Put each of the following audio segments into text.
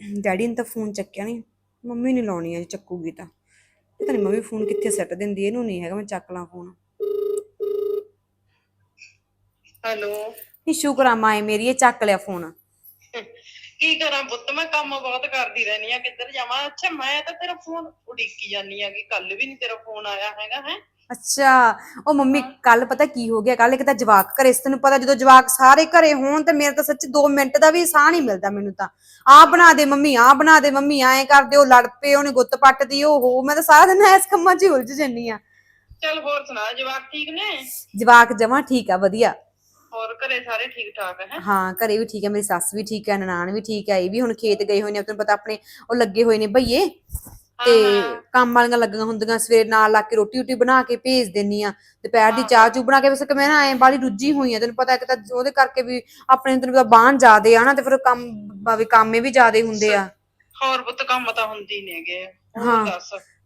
Daddy ਨੇ ਤਾਂ phone ਚੱਕਿਆ ਨਹੀਂ ਮੰਮੀ ਨੇ ਲਾਉਣੀ ਆ ਜੇ ਚੱਕੂਗੀ ਤਾਂ। ਪਤਾ ਨਹੀਂ ਮੰਮੀ ਫੋਨ ਕਿੱਥੇ ਸੱਟ ਦਿੰਦੀ ਇਹਨੂੰ ਨਹੀਂ ਹੈਗਾ ਮੈਂ ਚੱਕ ਲਾਂ ਫੋਨ। ਹੈਲੋ। ਨਹੀਂ ਸ਼ੁਕਰ ਆ ਮਾਏ ਮੇਰੀ ਇਹ ਚੱਕ ਲਿਆ ਫੋਨ। ਕੀ ਕਰਾਂ ਪੁੱਤ ਮੈਂ ਕੰਮ ਬਹੁਤ ਕਰਦੀ ਰਹਿਣੀ ਆ ਕਿੱਧਰ ਜਾਵਾਂ? ਅੱਛਾ ਮੈਂ ਤਾਂ ਤੇਰਾ ਫੋਨ ਉਡੀਕੀ ਜਾਨੀ ਆ ਕਿ ਕੱਲ ਵੀ ਨਹੀਂ ਤੇਰਾ ਫੋਨ ਆਇਆ ਹੈਗਾ ਹੈ? ਅੱਛਾ ਉਹ ਮੰਮੀ ਕੱਲ ਪਤਾ ਕੀ ਹੋ ਗਿਆ? ਕੱਲ ਇੱਕ ਤਾਂ ਜਵਾਕ ਘਰੇ ਸੀ ਤੈਨੂੰ ਪਤਾ ਜਦੋਂ ਜਵਾਕ ਸਾਰੇ ਘਰੇ ਹੋਣ ਤੇ ਮੇਰੇ ਤਾਂ ਸੱਚ 2 ਮਿੰਟ ਦਾ ਵੀ ਸਾਹ ਨਹੀਂ ਮਿਲਦਾ ਮੈਨੂੰ ਤਾਂ। ਆਹ ਬਣਾ ਦੇ ਮੰਮੀ ਆਹ ਬਣਾ ਦੇ ਮੰਮੀ ਐਂ ਕਰ ਦਿਓ ਲੜ ਪਏ ਉਹਨੇ ਗੁੱਤ ਪੱਟਦੀ ਉਹ ਹੋ ਮੈਂ ਤਾਂ ਸਾਰਾ ਦਿਨ ਇਸ ਕੰਮਾਂ 'ਚ ਹੀ ਉਲਝ ਜੰਨੀ ਆ ਚੱਲ ਹੋਰ ਸੁਣਾ ਜਵਾਕ ਠੀਕ ਨੇ? ਜਵਾਕ ਜਮਾ ਠੀਕ ਆ ਵਧੀਆ। ਹੋਰ ਘਰੇ ਸਾਰੇ ਠੀਕ ਠਾਕ ਹੈ? ਹਾਂ ਘਰੇ ਵੀ ਠੀਕ ਹੈ ਮੇਰੀ ਸੱਸ ਵੀ ਠੀਕ ਹੈ ਨਨਾਣ ਵੀ ਠੀਕ ਹੈ ਇਹ ਵੀ ਹੁਣ ਖੇਤ ਗਏ ਹੋਏ ਨੇ ਤੈਨੂੰ ਪਤਾ ਆਪਣੇ ਉਹ ਲੱਗੇ ਹੋਏ ਨੇ ਭਈਏ ਤੇ ਕੰਮ ਵਾਲੀਆਂ ਲੱਗੀਆਂ ਹੁੰਦੀਆਂ ਸਵੇਰ ਨਾਲ ਲਾ ਕੇ ਰੋਟੀ ਰੋਟੀ ਬਣਾ ਕੇ ਭੇਜ ਦਿੰਨੀ ਆ। ਦੁਪਹਿਰ ਦੀ ਚਾਹ ਚੂ ਬਣਾ ਕੇ ਵੈਸੇ ਕਿ ਮੈਂ ਨਾ ਐ ਬਾਲੀ ਰੁੱਝੀ ਹੋਈ ਆ ਤੈਨੂੰ ਪਤਾ ਇੱਕ ਤਾਂ ਉਹਦੇ ਕਰਕੇ ਵੀ ਆਪਣੇ ਤੈਨੂੰ ਪਤਾ ਬਾਹਨ ਜ਼ਿਆਦੇ ਆ ਨਾ ਤੇ ਫਿਰ ਕੰਮ ਬਾਵੇ ਕੰਮੇ ਵੀ ਜ਼ਿਆਦੇ ਹੁੰਦੇ ਆ। ਹੋਰ ਪੁੱਤ ਕੰਮ ਤਾਂ ਹੁੰਦੀ ਨੇਗੇ ਹਾਂ।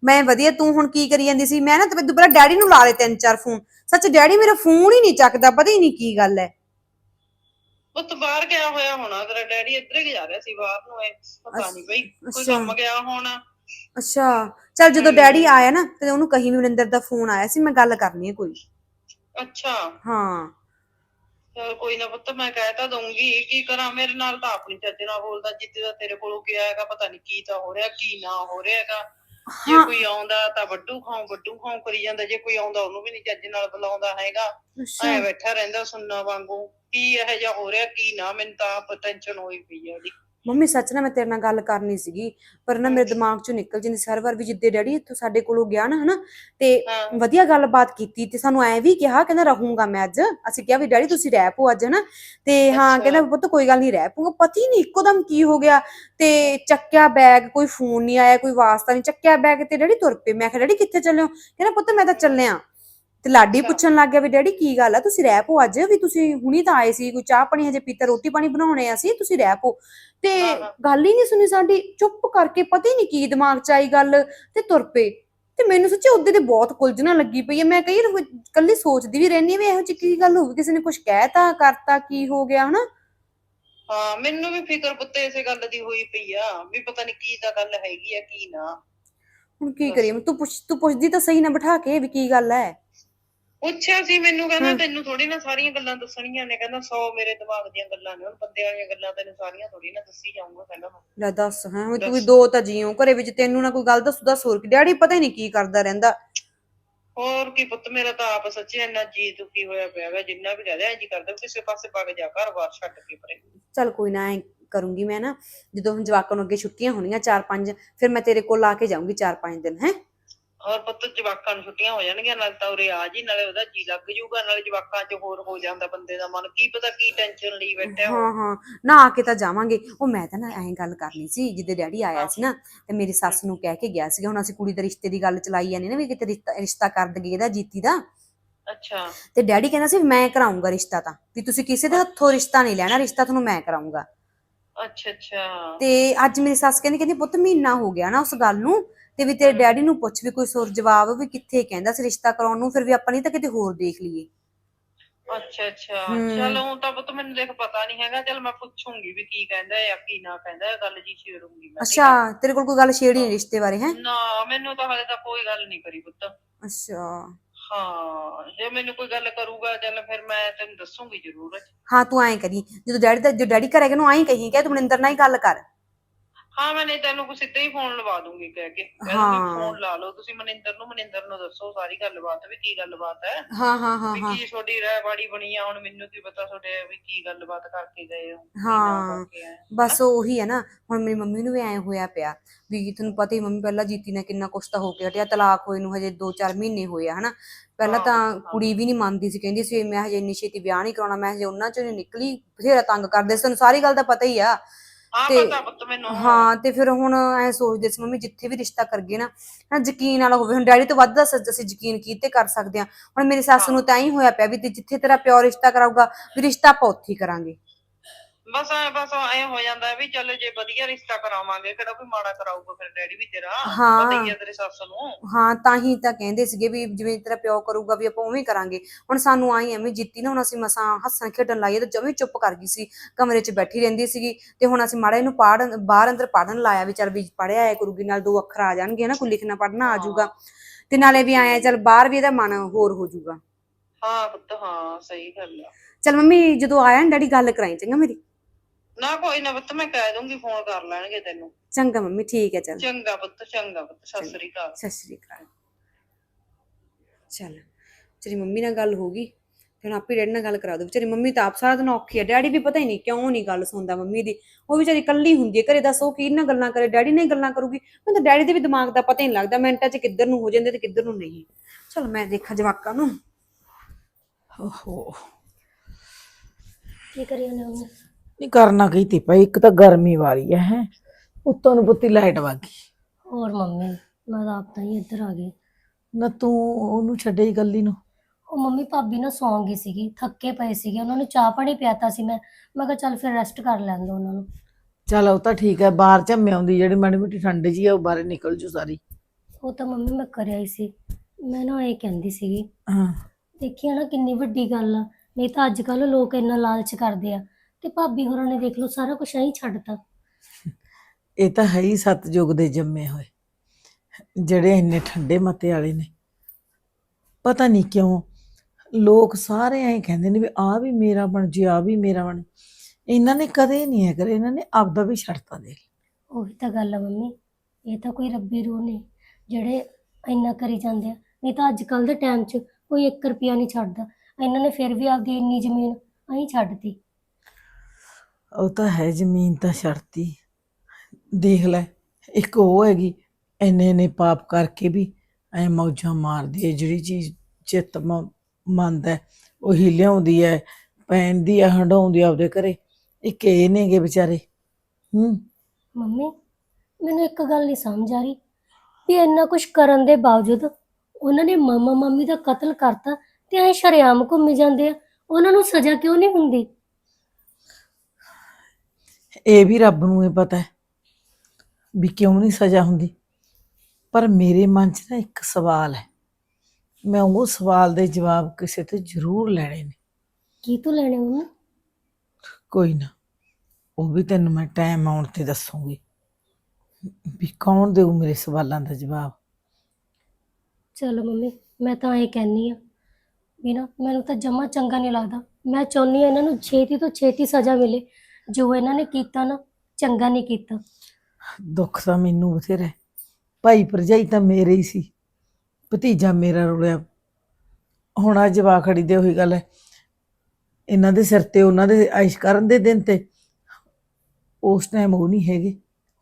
ਮੈਂ ਵਧੀਆ ਤੂੰ ਹੁਣ ਕੀ ਕਰੀ ਜਾਂਦੀ ਸੀ? ਮੈਂ ਨਾ ਤੇ ਦੁਬਾਰਾ ਡੈਡੀ ਨੂੰ ਲਾ ਲਏ ਤਿੰਨ ਚਾਰ ਫੋਨ। ਸੱਚ ਡੈਡੀ ਮੇਰਾ ਫੋਨ ਹੀ ਨਹੀਂ ਚੱਕਦਾ ਪਤਾ ਹੀ ਨਹੀਂ ਕੀ ਗੱਲ ਹੈ ਪੁੱਤ ਬਾਹਰ ਗਿਆ ਹੋਇਆ ਹੋਣਾ ਤੇਰਾ ਡੈਡੀ ਇੱਧਰ ਹੀ ਜਾ ਰਿਹਾ ਸੀ ਬਾਹਰ ਨੂੰ ਇਹ ਪਤਾ ਨਹੀਂ ਬਈ ਕੋਈ। ਕੰਮ ਗਿਆ ਹੋਣਾ। ਅੱਛਾ ਚੱਲ ਜਦੋਂ ਡੈਡੀ ਆਇਆ ਨਾ ਤੇ ਉਹਨੂੰ ਕਹੀ ਵੀ ਦਾ ਫੋਨ ਆਇਆ ਸੀ ਮੈਂ ਗੱਲ ਕਰਨੀ ਹੈ ਕੋਈ। ਅੱਛਾ। ਹਾਂ। ਚਲ ਕੋਈ ਨਾ ਪੁੱਤ ਮੈਂ ਕਹਿ ਤਾਂ ਦਊਂਗੀ ਕੀ ਕਰਾਂ? ਮੇਰੇ ਨਾਲ ਤਾਂ ਆਪਣੀ ਚੱਜ ਨਾਲ ਬੋਲਦਾ ਜਿੱਤੇ ਦਾ ਤੇਰੇ ਕੋਲੋਂ ਗਿਆ ਹੈਗਾ ਪਤਾ ਨਹੀਂ ਕੀ ਤਾਂ ਹੋ ਰਿਹਾ ਕੀ ਨਾ ਹੋ ਰਿਹਾ ਹੈਗਾ। ਜੇ ਹਾਂ। ਕੋਈ ਆਉਂਦਾ ਤਾਂ ਵੱਡੂ ਖਾਉ ਵੱਡੂ ਖਾਉ ਕਰੀ ਜਾਂਦਾ ਜੇ ਕੋਈ ਆਉਂਦਾ ਉਹਨੂੰ ਵੀ ਨਹੀਂ ਚੱਜ ਨਾਲ ਬੁਲਾਉਂਦਾ ਹੈਗਾ। ਐ ਬੈਠਾ ਰਹਿੰਦਾ ਸੁਣਨਾ ਵਾਂਗੂ ਕੀ ਇਹੋ ਜਿਹਾ ਹੋ ਰਿਹਾ ਕੀ ਨਾ ਮੈਨੂੰ ਤਾਂ ਟੈਨਸ਼ਨ ਹੋਈ ਪਈ ਆ ਉਹਦੀ। ਮੰਮੀ ਸੱਚ ਨਾ ਮੈਂ ਤੇਰੇ ਨਾਲ ਗੱਲ ਕਰਨੀ ਸੀਗੀ ਪਰ ਨਾ ਮੇਰੇ ਦਿਮਾਗ ਚੋਂ ਨਿਕਲ ਜਾਂਦੀ ਸੀ ਹਰ ਵਾਰ ਵੀ ਜਿੱਦੇ ਡੈਡੀ ਇੱਥੋਂ ਸਾਡੇ ਕੋਲੋਂ ਗਿਆ ਨਾ ਹਨਾ ਤੇ ਵਧੀਆ ਗੱਲਬਾਤ ਕੀਤੀ ਤੇ ਸਾਨੂੰ ਐ ਵੀ ਕਿਹਾ ਕਹਿੰਦਾ ਰਹੂੰਗਾ ਮੈਂ ਅੱਜ। ਅਸੀਂ ਕਿਹਾ ਵੀ ਡੈਡੀ ਤੁਸੀਂ ਰਹਿ ਪੋ ਅੱਜ ਹਨਾ ਤੇ ਹਾਂ। ਕਹਿੰਦਾ ਪੁੱਤ ਕੋਈ ਗੱਲ ਨਹੀਂ ਰਹਿ ਪੂਗਾ ਪਤਾ ਨਹੀਂ ਇੱਕੋਦਮ ਕੀ ਹੋ ਗਿਆ ਤੇ ਚੱਕਿਆ ਬੈਗ ਕੋਈ ਫੋਨ ਨਹੀਂ ਆਇਆ ਕੋਈ ਵਾਸਤਾ ਨਹੀਂ ਚੱਕਿਆ ਬੈਗ ਤੇ ਡੈਡੀ ਤੁਰ ਪਏ। ਮੈਂ ਕਿਹਾ ਡੈਡੀ ਕਿੱਥੇ ਚੱਲੇ ਹੋ? ਕਹਿੰਦਾ ਪੁੱਤ ਮੈਂ ਤਾਂ ਚੱਲਿਆ। ਤੇ ਲਾਡੀ। ਪੁੱਛਣ ਲੱਗ ਗਿਆ ਵੀ ਡੈਡੀ ਕੀ ਗੱਲ ਆ? ਤੁਸੀਂ ਰਹਿ ਪੋ ਅੱਜ ਵੀ ਤੁਸੀਂ ਹੁਣੀ ਤਾਂ ਆਏ ਸੀ ਕੋਈ ਚਾਹ ਪਾਣੀ ਹਜੇ ਪੀਤਾ ਰੋਟੀ ਪਾਣੀ ਬਣਾਉਣੇ ਆ ਸੀ ਤੁਸੀਂ ਰਹਿ ਪੋ ਤੇ। ਗੱਲ ਹੀ ਨਹੀਂ ਸੁਣੀ ਸਾਡੀ ਚੁੱਪ ਕਰਕੇ ਪਤਾ ਹੀ ਨਹੀਂ ਕੀ ਦਿਮਾਗ 'ਚ ਆਈ ਗੱਲ ਤੇ ਤੁਰ ਪਏ। ਤੇ ਮੈਨੂੰ ਸੱਚੀ ਉਹਦੇ ਤੇ ਬਹੁਤ ਕੁਲਝਣਾ ਲੱਗੀ ਪਈ ਹੈ ਮੈਂ ਕਈ ਕੱਲੀ ਸੋਚਦੀ ਵੀ ਰਹਿੰਦੀ ਵੀ ਇਹੋ ਜਿਹੀ ਕੀ ਗੱਲ ਹੋਵੇ ਕਿਸੇ ਨੇ ਕੁਝ ਕਹਿਤਾ ਕਰਤਾ ਕੀ ਹੋ ਗਿਆ ਹਨਾ? ਹਾਂ ਮੈਨੂੰ ਵੀ ਫਿਕਰ ਪੁੱਤ ਇਸੇ ਗੱਲ ਦੀ ਹੋਈ ਪਈ ਆ ਵੀ ਪਤਾ ਨਹੀਂ ਕੀ ਤਾਂ ਗੱਲ ਹੈਗੀ ਆ ਕੀ ਨਾ। ਹੁਣ ਕੀ ਕਰੀਏ? ਤੂੰ ਪੁੱਛ ਤੂੰ ਪੁੱਛਦੀ ਤਾਂ ਸਹੀ ਨਾ ਬਿਠਾ ਕੇ ਵੀ ਕੀ ਗੱਲ ਹੈ। ਪੁੱਛਿਆ ਸੀ ਮੈਨੂੰ ਕਹਿੰਦਾ। ਤੈਨੂੰ ਥੋੜੀ ਨਾ ਸਾਰੀਆਂ ਗੱਲਾਂ ਦੱਸਣੀਆਂ ਨੇ ਕਹਿੰਦਾ 100 ਮੇਰੇ ਦਿਮਾਗ ਦੀਆਂ ਗੱਲਾਂ ਨੇ ਹੁਣ ਬੰਦੇ ਵਾਲੀਆਂ ਗੱਲਾਂ ਤੈਨੂੰ ਸਾਰੀਆਂ ਥੋੜੀ ਨਾ ਦੱਸੀ ਜਾਊਂਗਾ ਕਹਿੰਦਾ ਮੈਂ ਲੈ ਦੱਸ ਹੈ ਤੂੰ ਵੀ ਦੱਸ। ਦੋ ਤਾਂ ਜੀਓ ਘਰੇ ਵਿੱਚ ਤੈਨੂੰ ਨਾ ਕੋਈ ਗੱਲ ਦੱਸੂ ਦੱਸ ਹੋਰ ਕੀ ਡੈਡੀ ਪਤਾ ਹੀ ਨਹੀਂ ਕੀ ਕਰਦਾ ਰਹਿੰਦਾ ਹੋਰ ਕੀ ਪੁੱਤ ਮੇਰਾ ਤਾਂ ਆਪ ਸੱਚੀ ਇੰਨਾ ਜੀ ਦੁਖੀ ਹੋਇਆ ਪਿਆ ਵਾ ਜਿੰਨਾ ਵੀ ਕਹਦੇ ਇੰਜ ਕਰਦਾ ਵੀ ਕਿਸੇ ਪਾਸੇ ਵਗ ਜਾ ਘਰ ਬਾਰ ਛੱਡ ਕੇ ਪਰੇ ਚੱਲ ਕੋਈ ਨਾ ਐ ਕਰੂੰਗੀ ਮੈਂ ਨਾ ਜਦੋਂ ਹੁਣ ਜਵਾਕਾਂ ਨੂੰ ਅੱਗੇ ਛੁੱਟੀਆਂ ਹੋਣੀਆਂ 4-5 ਫਿਰ ਮੈਂ ਤੇਰੇ ਕੋਲ ਆ ਕੇ ਜਾਊਂਗੀ 4-5 ਦਿਨ ਹੈ ਹੋਰ ਪੁੱਤ ਜਵਾਕਾਂ ਨੂੰ ਛੁੱਟੀਆਂ ਹੋ ਜਾਣਗੀਆਂ ਨਾਲ ਤਾਂ ਉਰੇ ਆ ਜੀ ਨਾਲੇ ਉਹਦਾ ਜੀ ਲੱਗ ਜੂਗਾ ਨਾਲੇ ਜਵਾਕਾਂ 'ਚ ਹੋਰ ਹੋ ਜਾਂਦਾ ਬੰਦੇ ਦਾ ਮਨ। ਕੀ ਪਤਾ ਕੀ ਟੈਨਸ਼ਨ ਲਈ ਬੈਠਾ ਹਾਂ ਹਾਂ ਨਾ ਆ ਕੇ ਤਾਂ ਜਾਵਾਂਗੇ। ਉਹ ਮੈਂ ਤਾਂ ਨਾ ਐਂ ਗੱਲ ਕਰਨੀ ਸੀ ਜਿੱਦੇ ਡੈਡੀ ਆਇਆ ਸੀ ਨਾ ਤੇ ਮੇਰੀ ਸੱਸ ਨੂੰ ਕਹਿ ਕੇ ਗਿਆ ਸੀਗਾ ਹੁਣ ਅਸੀਂ ਕੁੜੀ ਦੇ ਰਿਸ਼ਤੇ ਦੀ ਗੱਲ ਚਲਾਈ ਜਾਂਦੀ ਨਾ ਵੀ ਕਿਤੇ ਰਿਸ਼ਤਾ ਰਿਸ਼ਤਾ ਕਰ ਦਈਏ ਇਹਦਾ ਜੀਤੀ ਦਾ। ਅੱਛਾ। ਤੇ ਡੈਡੀ ਕਹਿੰਦਾ ਸੀ ਮੈਂ ਕਰਾਉਂਗਾ ਰਿਸ਼ਤਾ ਤਾਂ ਵੀ ਤੁਸੀਂ ਕਿਸੇ ਦੇ ਹੱਥੋਂ ਰਿਸ਼ਤਾ ਨਹੀਂ ਲੈਣਾ ਰਿਸ਼ਤਾ ਤੁਹਾਨੂੰ ਮੈਂ ਕਰਾਉਂਗਾ ਅੱਛਾ ਅੱਛਾ। ਤੇ ਅੱਜ ਮੇਰੀ ਸੱਸ ਕਹਿੰਦੀ ਕਹਿੰਦੀ ਪੁੱਤ ਮਹੀਨਾ ਹੋ ਗਿਆ ਨਾ ਉਸ ਗੱਲ ਨੂੰ ਤੇ ਵੀ ਤੇਰੇ ਡੈਡੀ ਨੂੰ ਪੁੱਛ ਵੀ ਕੋਈ ਸੁਰ ਜਵਾਬ ਵੀ ਕਿੱਥੇ ਕਹਿੰਦਾ ਸੀ ਰਿਸ਼ਤਾ ਕਰਾਉਣ ਨੂੰ ਫਿਰ ਵੀ ਆਪਾਂ ਨਹੀਂ ਤਾਂ ਕਿਤੇ ਹੋਰ ਦੇਖ ਲਈਏ। ਅੱਛਾ ਅੱਛਾ। ਹਮ। ਚਲ ਤਾਂ ਪੁੱਤ ਮੈਨੂੰ ਦੇਖ ਪਤਾ ਨਹੀਂ ਹੈਗਾ ਚਲ ਮੈਂ ਪੁੱਛੂੰਗੀ ਵੀ ਕੀ ਕਹਿੰਦਾ ਹੈ ਜਾਂ ਕੀ ਨਾ ਕਹਿੰਦਾ ਹੈ ਗੱਲ ਜੀ ਛੇੜੂੰਗੀ ਮੈਂ ਠੀਕ ਅੱਛਾ ਤੇਰੇ ਕੋਲ ਕੋਈ ਗੱਲ ਛੇੜੀ ਨਹੀਂ ਰਿਸ਼ਤੇ ਬਾਰੇ ਹੈ ਹੈ? ਨਾ ਮੈਨੂੰ ਤਾਂ ਹਲੇ ਤਾਂ ਕੋਈ ਗੱਲ ਨਹੀਂ ਕਰੀ ਪੁੱਤ। ਅੱਛਾ। ਹਾਂ, ਜੇ ਮੈਨੂੰ ਕੋਈ ਗੱਲ ਕਰੂਗਾ, ਚੱਲ ਫਿਰ ਮੈਂ ਤੈਨੂੰ ਦੱਸੂਗੀ ਜ਼ਰੂਰ। ਹਾਂ, ਤੂੰ ਐਂ ਕਰੀ, ਜਦੋਂ ਡੈਡੀ ਦਾ ਜੋ ਡੈਡੀ ਘਰ ਕਰੇਗਾ ਨੂੰ ਐਂ ਕਹੀਂ ਕਿ ਤੂੰ ਮਨਿੰਦਰ ਨਾਲ ਹੀ ਗੱਲ ਕਰ। ਹਾਂ ਮੈਂ ਨਹੀਂ ਤੈਨੂੰ ਸਿੱਧਾ ਹੀ ਫੋਨ ਲਵਾ ਦੂੰਗੀ ਕਹਿ ਕੇ ਹਾਂ। ਫੋਨ ਲਾ ਲਓ ਤੁਸੀਂ ਮਨਿੰਦਰ ਨੂੰ ਮਨਿੰਦਰ ਨੂੰ ਦੱਸੋ ਸਾਰੀ ਗੱਲਬਾਤ ਵੀ ਕੀ ਗੱਲਬਾਤ ਹੈ ਹਾਂ ਹਾਂ ਹਾਂ ਵੀ ਹਾਂ ਕੀ ਤੁਹਾਡੀ ਰਹਿ ਬਾੜੀ ਬਣੀ ਆ ਹੁਣ ਮੈਨੂੰ ਕੀ ਪਤਾ ਤੁਹਾਡੇ ਵੀ ਕੀ ਗੱਲਬਾਤ ਕਰਕੇ ਗਏ ਹੋ ਕੀ ਨਾ ਹਾਂ। ਕਰਕੇ ਆਏ। ਬਸ ਉਹੀ ਹੈ ਨਾ ਹੁਣ ਮੇਰੀ ਮੰਮੀ ਨੂੰ ਵੀ ਐਂ ਹੋਇਆ ਪਿਆ ਵੀ ਤੁਹਾਨੂੰ ਪਤਾ ਹੀ ਮੰਮੀ ਪਹਿਲਾਂ ਜੀਤੀ ਨੇ ਕਿੰਨਾ ਕੁਛ ਤਾਂ ਹੋ ਕੇ ਹਟਿਆ ਤਲਾਕ ਹੋਏ ਨੂੰ ਹਜੇ 2-4 ਮਹੀਨੇ ਹੋਏ ਆ ਹਨਾ ਪਹਿਲਾਂ ਹਾਂ, ਤਾਂ ਹਾਂ। ਕੁੜੀ ਵੀ ਨਹੀਂ ਮੰਨਦੀ ਸੀ ਕਹਿੰਦੀ ਸੀ ਮੈਂ ਹਜੇ ਇੰਨੀ ਛੇਤੀ ਵਿਆਹ ਨਹੀਂ ਕਰਾਉਣਾ ਮੈਂ ਹਜੇ ਉਹਨਾਂ ਚੋਂ ਨਹੀਂ ਨਿਕਲੀ ਬਥੇਰਾ ਤੰਗ ਕਰਦੇ ਸੀ ਤੁਹਾਨੂੰ ਸਾਰੀ ਗੱਲ ਦਾ ਪਤਾ ਹੀ ਆ ਹਾਂ ਤੇ- ਪਤਾ ਪੁੱਤ ਮੈਨੂੰ ਹਾਂ ਤੇ ਫਿਰ ਹੁਣ ਐ ਸੋਚਦੇ ਸੀ ਮੰਮੀ ਜਿੱਥੇ ਵੀ ਰਿਸ਼ਤਾ ਕਰਗੇ ਨਾ ਨਾ ਯਕੀਨ ਵਾਲਾ ਹੋਵੇ। ਹੁਣ ਡੈਡੀ ਤੋਂ ਵੱਧ ਦਾ ਸ- ਅਸੀਂ ਯਕੀਨ ਕੀਤੇ ਕਰ ਸਕਦੇ ਆ ਹੁਣ ਮੇਰੀ ਸੱਸ ਨੂੰ ਤਾਂ ਹੀ ਹੋਇਆ ਪਿਆ ਵੀ ਤੇ ਜਿੱਥੇ ਤੇਰਾ ਪਿਓ ਰਿਸ਼ਤਾ ਕਰਾਊਗਾ ਵੀ ਰਿਸ਼ਤਾ ਆਪਾਂ ਉੱਥੇ ਹੀ ਕਰਾਂਗੇ। ਬਸ ਐ ਬਸ ਐ ਹੋ ਜਾਂਦਾ ਵੀ ਚੱਲ ਜੇ ਵਧੀਆ ਰਿਸ਼ਤਾ ਕਰਾਵਾਂਗੇ ਕਿਹੜਾ ਕੋਈ ਮਾੜਾ ਕਰਾਊਗਾ ਫਿਰ ਡੈਡੀ ਵੀ ਤੇਰਾ ਹਾਂ। ਪਤਾ ਹੀ। ਆ ਤੇਰੇ ਸੱਸ ਨੂੰ। ਹਾਂ ਤਾਂ ਹੀ ਤਾਂ ਕਹਿੰਦੇ ਸੀਗੇ ਵੀ ਜਿਵੇਂ ਤੇਰਾ ਪਿਓ ਕਰੂਗਾ ਵੀ ਆਪਾਂ ਉਵੇਂ ਕਰਾਂਗੇ। ਹੁਣ ਸਾਨੂੰ ਆਈ ਐਵੇਂ ਜਿੱਤੀ ਨਾ ਹੁਣ ਅਸੀਂ ਮਸਾਂ ਹੱਸਣ ਖੇਡਣ ਲਾਈਏ ਤੇ ਜਮੀ ਚੁੱਪ ਕਰ ਗਈ ਸੀ। ਕਮਰੇ 'ਚ ਬੈਠੀ ਰਹਿੰਦੀ ਸੀਗੀ ਤੇ ਹੁਣ ਅਸੀਂ ਮਾੜਾ ਇਹਨੂੰ ਪੜ੍ਹਨ ਬਾਹਰ ਅੰਦਰ ਪੜ੍ਹਨ ਲਾਇਆ ਵੀ ਚੱਲ ਵੀ ਪੜ੍ਹਿਆ ਆਇਆ ਕਰੂਗੀ ਨਾਲ ਦੋ ਅੱਖਰ ਆ ਜਾਣਗੇ ਨਾ ਕੋਈ ਲਿਖਣਾ ਪੜ੍ਹਨਾ ਆ ਜਾਊਗਾ। ਤੇ ਨਾਲੇ ਵੀ ਆਇਆ ਚੱਲ ਬਾਹਰ ਵੀ ਇਹਦਾ ਮਨ ਹੋਰ ਹੋ ਜਾਊਗਾ। ਹਾਂ ਪੁੱਤ ਹਾਂ ਸਹੀ ਗੱਲ ਆ। ਚੱਲ ਮੰਮੀ ਜਦੋਂ ਆਇਆ ਨਾ ਡੈਡੀ ਗੱਲ ਕਰਾਈ ਚੰਗਾ ਮੇਰੀ। ਨਾ ਕੋਈ ਨਾ ਪੁੱਤ ਮੈਂ ਕਹਿ ਦੂੰਗੀ ਫੋਨ ਕਰ ਲੈਣਗੇ ਤੈਨੂੰ। ਚੰਗਾ ਮੰਮੀ ਠੀਕ ਹੈ ਚੱਲ। ਚੰਗਾ ਪੁੱਤ ਚੰਗਾ ਪੁੱਤ ਸਤਿ ਸ੍ਰੀ ਅਕਾਲ। ਸਤਿ ਸ਼੍ਰੀ ਅਕਾਲ। ਚੱਲ ਤੇਰੀ ਮੰਮੀ ਨਾਲ ਗੱਲ ਹੋ ਗਈ ਫਿਰ ਆਪੇ ਡੈਡੀ ਨਾਲ ਗੱਲ ਕਰਾ ਦੋ ਵਿਚਾਰੀ ਮੰਮੀ ਤਾਂ ਆਪ ਸਾਰਾ ਦਿਨ ਔਖੀ ਹੈ ਡੈਡੀ ਵੀ ਪਤਾ ਹੀ ਨਹੀਂ ਕਿਉਂ ਨਹੀਂ ਗੱਲ ਸੁਣਦਾ ਮੰਮੀ ਦੀ। ਉਹ ਵਿਚਾਰੀ ਇਕੱਲੀ ਹੁੰਦੀ ਹੈ ਘਰੇ ਦੱਸ ਉਹ ਕੀ ਨਾਲ ਗੱਲਾਂ ਕਰੇ ਡੈਡੀ ਨਾਲ ਹੀ ਗੱਲਾਂ ਕਰੂਗੀ। ਮੈਨੂੰ ਤਾਂ ਡੈਡੀ ਦੇ ਵੀ ਦਿਮਾਗ ਦਾ ਪਤਾ ਹੀ ਨਹੀਂ ਲੱਗਦਾ ਮਿੰਟਾਂ 'ਚ ਕਿੱਧਰ ਨੂੰ ਹੋ ਜਾਂਦੇ ਤੇ ਕਿੱਧਰ ਨੂੰ ਨਹੀਂ। ਚਲ ਮੈਂ ਦੇਖਾਂ ਜਵਾਕਾਂ ਨੂੰ। ਓਹੋ। ਕੀ ਕਰੀ ਉਹਨੇ ਉਹਨੇ ਨਹੀਂ ਕਰਨਾ ਕੀ ਤੀ ਭਾਈ ਇੱਕ ਤਾਂ ਗਰਮੀ ਵਾਲੀ ਹੈ ਹੈ। ਉੱਤੋਂ ਨੂੰ ਪੁੱਤੀ ਲਾਈਟ ਵਾਗੀ ਹੋਰ ਮੰਮੀ ਮੈਂ ਤਾਂ ਆਪ ਤਾਂ ਹੀ ਇੱਧਰ ਆ ਗਈ। ਨਾ ਤੂੰ ਉਹਨੂੰ ਛੱਡੇ ਹੀ ਗੱਲੀ ਨੂੰ। ਉਹ ਮੰਮੀ ਭਾਬੀ ਨਾ ਸੌਂ ਗਈ ਸੀਗੀ ਥੱਕੇ ਪਏ ਸੀਗੇ। ਉਹਨਾਂ ਨੂੰ ਚਾਹ ਪਾਣੀ ਪਿਆਤਾ ਸੀ ਮੈਂ। ਮੈਂ ਕਿਹਾ ਚੱਲ ਫਿਰ ਰੈਸਟ ਕਰ ਲੈਣ ਦੋ ਉਹਨਾਂ ਨੂੰ। ਚਲ ਉਹ ਤਾਂ ਠੀਕ ਹੈ ਬਾਹਰ ਝੰਮੇ ਆਉਂਦੀ ਜਿਹੜੀ ਮਾੜੀ ਮੋਟੀ ਠੰਡ ਜੀ ਆ ਉਹ ਬਾਹਰ ਨਿਕਲ ਜੂ ਸਾਰੀ। ਉਹ ਤਾਂ ਮੰਮੀ ਮੈਂ ਕਰਿਆ ਹੀ ਸੀ। ਮੈਂ ਨਾ ਇਹ ਕਹਿੰਦੀ ਸੀਗੀ ਹਾਂ। ਦੇਖੀ ਨਾ ਕਿੰਨੀ ਵੱਡੀ ਗੱਲ ਆ। ਨਹੀਂ ਤਾਂ ਅੱਜ ਕੱਲ ਲੋਕ ਇੰਨਾ ਲਾਲਚ ਕਰਦੇ ਆ। ਤੇ ਭਾਬੀ ਹੋਰਾਂ ਨੇ ਦੇਖ ਲਓ ਸਾਰਾ ਕੁਝ ਐਂ ਛੱਡਤਾ। ਇਹ ਤਾਂ ਹੈ ਹੀ ਸਤਜੁਗ ਦੇ ਜੰਮੇ ਹੋਏ। ਜਿਹੜੇ ਇੰਨੇ ਠੰਡੇ ਮਤੇ ਵਾਲੇ ਨੇ। ਪਤਾ ਨਹੀਂ ਕਿਉਂ ਲੋਕ ਸਾਰੇ ਐਂ ਕਹਿੰਦੇ ਨੇ ਵੀ ਆ ਵੀ ਮੇਰਾ ਬਣ ਜੇ ਆ ਵੀ ਮੇਰਾ ਬਣ। ਇਹਨਾਂ ਨੇ ਕਦੇ ਨਹੀਂ ਹੈ ਕਰੇ ਇਹਨਾਂ ਨੇ ਆਪਦਾ ਵੀ ਛੱਡਤਾ ਦੇ। ਉਹੀ ਤਾਂ ਗੱਲ ਆ ਮੰਮੀ ਇਹ ਤਾਂ ਕੋਈ ਰੱਬੀ ਰੂਹ ਨੇ ਜਿਹੜੇ ਇੰਨਾ ਕਰੀ ਜਾਂਦੇ ਆ ਨਹੀਂ ਤਾਂ ਅੱਜ ਕੱਲ ਦੇ ਟਾਈਮ 'ਚ ਕੋਈ 1 ਰੁਪਿਆ ਨਹੀਂ ਛੱਡਦਾ। ਇਹਨਾਂ ਨੇ ਫਿਰ ਵੀ ਆਪਦੀ ਇੰਨੀ ਜ਼ਮੀਨ ਐਂ ਛੱਡਤੀ। ਉਹ ਤਾਂ ਹੈ ਜ਼ਮੀਨ ਤਾਂ ਛੱਡਤੀ ਦੇਖ ਲੈ ਇੱਕ ਉਹ ਹੈਗੀ ਇੰਨੇ ਨੇ ਪਾਪ ਕਰਕੇ ਵੀ ਐ ਮੌਜਾਂ ਮਾਰਦੀ ਹੈ ਜਿਹੜੀ ਚੀਜ਼ ਚਿੱਤ ਮ- ਮੰਨਦਾ ਹੈ, ਉਹੀ ਲਿਆਉਂਦੀ ਹੈ ਪੈਂਦੀ ਹੈ ਹੰਡਾਉਂਦੀ ਹੈ ਆਪਦੇ ਘਰੇ। ਇੱਕ ਇਹ ਨੇਗੇ ਵਿਚਾਰੇ ਹੂੰ। ਮੰਮੀ ਮੈਨੂੰ ਇੱਕ ਗੱਲ ਨਹੀਂ ਸਮਝ ਆ ਰਹੀ ਵੀ ਇੰਨਾ ਕੁਝ ਕਰਨ ਦੇ ਬਾਵਜੂਦ ਉਹਨਾਂ ਨੇ ਮਾਮਾ ਮਾਮੀ ਦਾ ਕਤਲ ਕਰਤਾ ਤੇ ਐ ਸ਼ਰੇਆਮ ਘੁੰਮੀ ਜਾਂਦੇ ਆ। ਉਹਨਾਂ ਨੂੰ ਸਜ਼ਾ ਕਿਉਂ ਨਹੀਂ ਹੁੰਦੀ? ਇਹ ਵੀ ਰੱਬ ਨੂੰ ਇਹ ਪਤਾ ਹੈ ਵੀ ਕਿਉਂ ਨਹੀਂ ਸਜ਼ਾ ਹੁੰਦੀ। ਪਰ ਮੇਰੇ ਮਨ 'ਚ ਨਾ ਇੱਕ ਸਵਾਲ ਹੈ। ਮੈਂ ਉਹ ਸਵਾਲ ਦੇ ਜਵਾਬ ਕਿਸੇ ਤੋਂ ਜ਼ਰੂਰ ਲੈਣੇ ਨੇ। ਕੀ ਤੋਂ ਲੈਣੇ ਮੰਮੀ ਕੋਈ ਨਾ ਉਹ ਵੀ ਤੈਨੂੰ ਮੈਂ ਟਾਈਮ ਆਉਣ ਤੇ ਦੱਸੂਗੀ। ਵੀ ਕੌਣ ਦੇਊ ਮੇਰੇ ਸਵਾਲਾਂ ਦਾ ਜਵਾਬ? ਚਲੋ ਮੰਮੀ ਮੈਂ ਤਾਂ ਇਹ ਕਹਿੰਨੀ ਆ ਵੀ ਨਾ ਮੈਨੂੰ ਤਾਂ ਜਮਾ ਚੰਗਾ ਨਹੀਂ ਲੱਗਦਾ। ਮੈਂ ਚਾਹੁੰਦੀ ਆ ਇਹਨਾਂ ਨੂੰ ਛੇਤੀ ਤੋਂ ਛੇਤੀ ਸਜ਼ਾ ਮਿਲੇ। ਜੋ ਇਹਨਾਂ ਨੇ ਕੀਤਾ ਨਾ ਚੰਗਾ ਨਹੀਂ ਕੀਤਾ। ਦੁੱਖ ਤਾਂ ਮੈਨੂੰ ਬਥੇਰਾ ਹੈ। ਭਾਈ ਭਰਜਾਈ ਤਾਂ ਮੇਰੇ ਹੀ ਸੀ। ਭਤੀਜਾ ਮੇਰਾ ਰੁਲਿਆ। ਹੁਣ ਆ ਜਵਾਖੜੀ ਦੇ ਉਹੀ ਗੱਲ ਹੈ। ਇਹਨਾਂ ਦੇ ਸਿਰ ਤੇ ਉਹਨਾਂ ਦੇ ਆਇਸ਼ ਕਰਨ ਦੇ ਦਿਨ ਤੇ ਉਸ ਟਾਈਮ ਉਹ ਨਹੀਂ ਹੈਗੇ।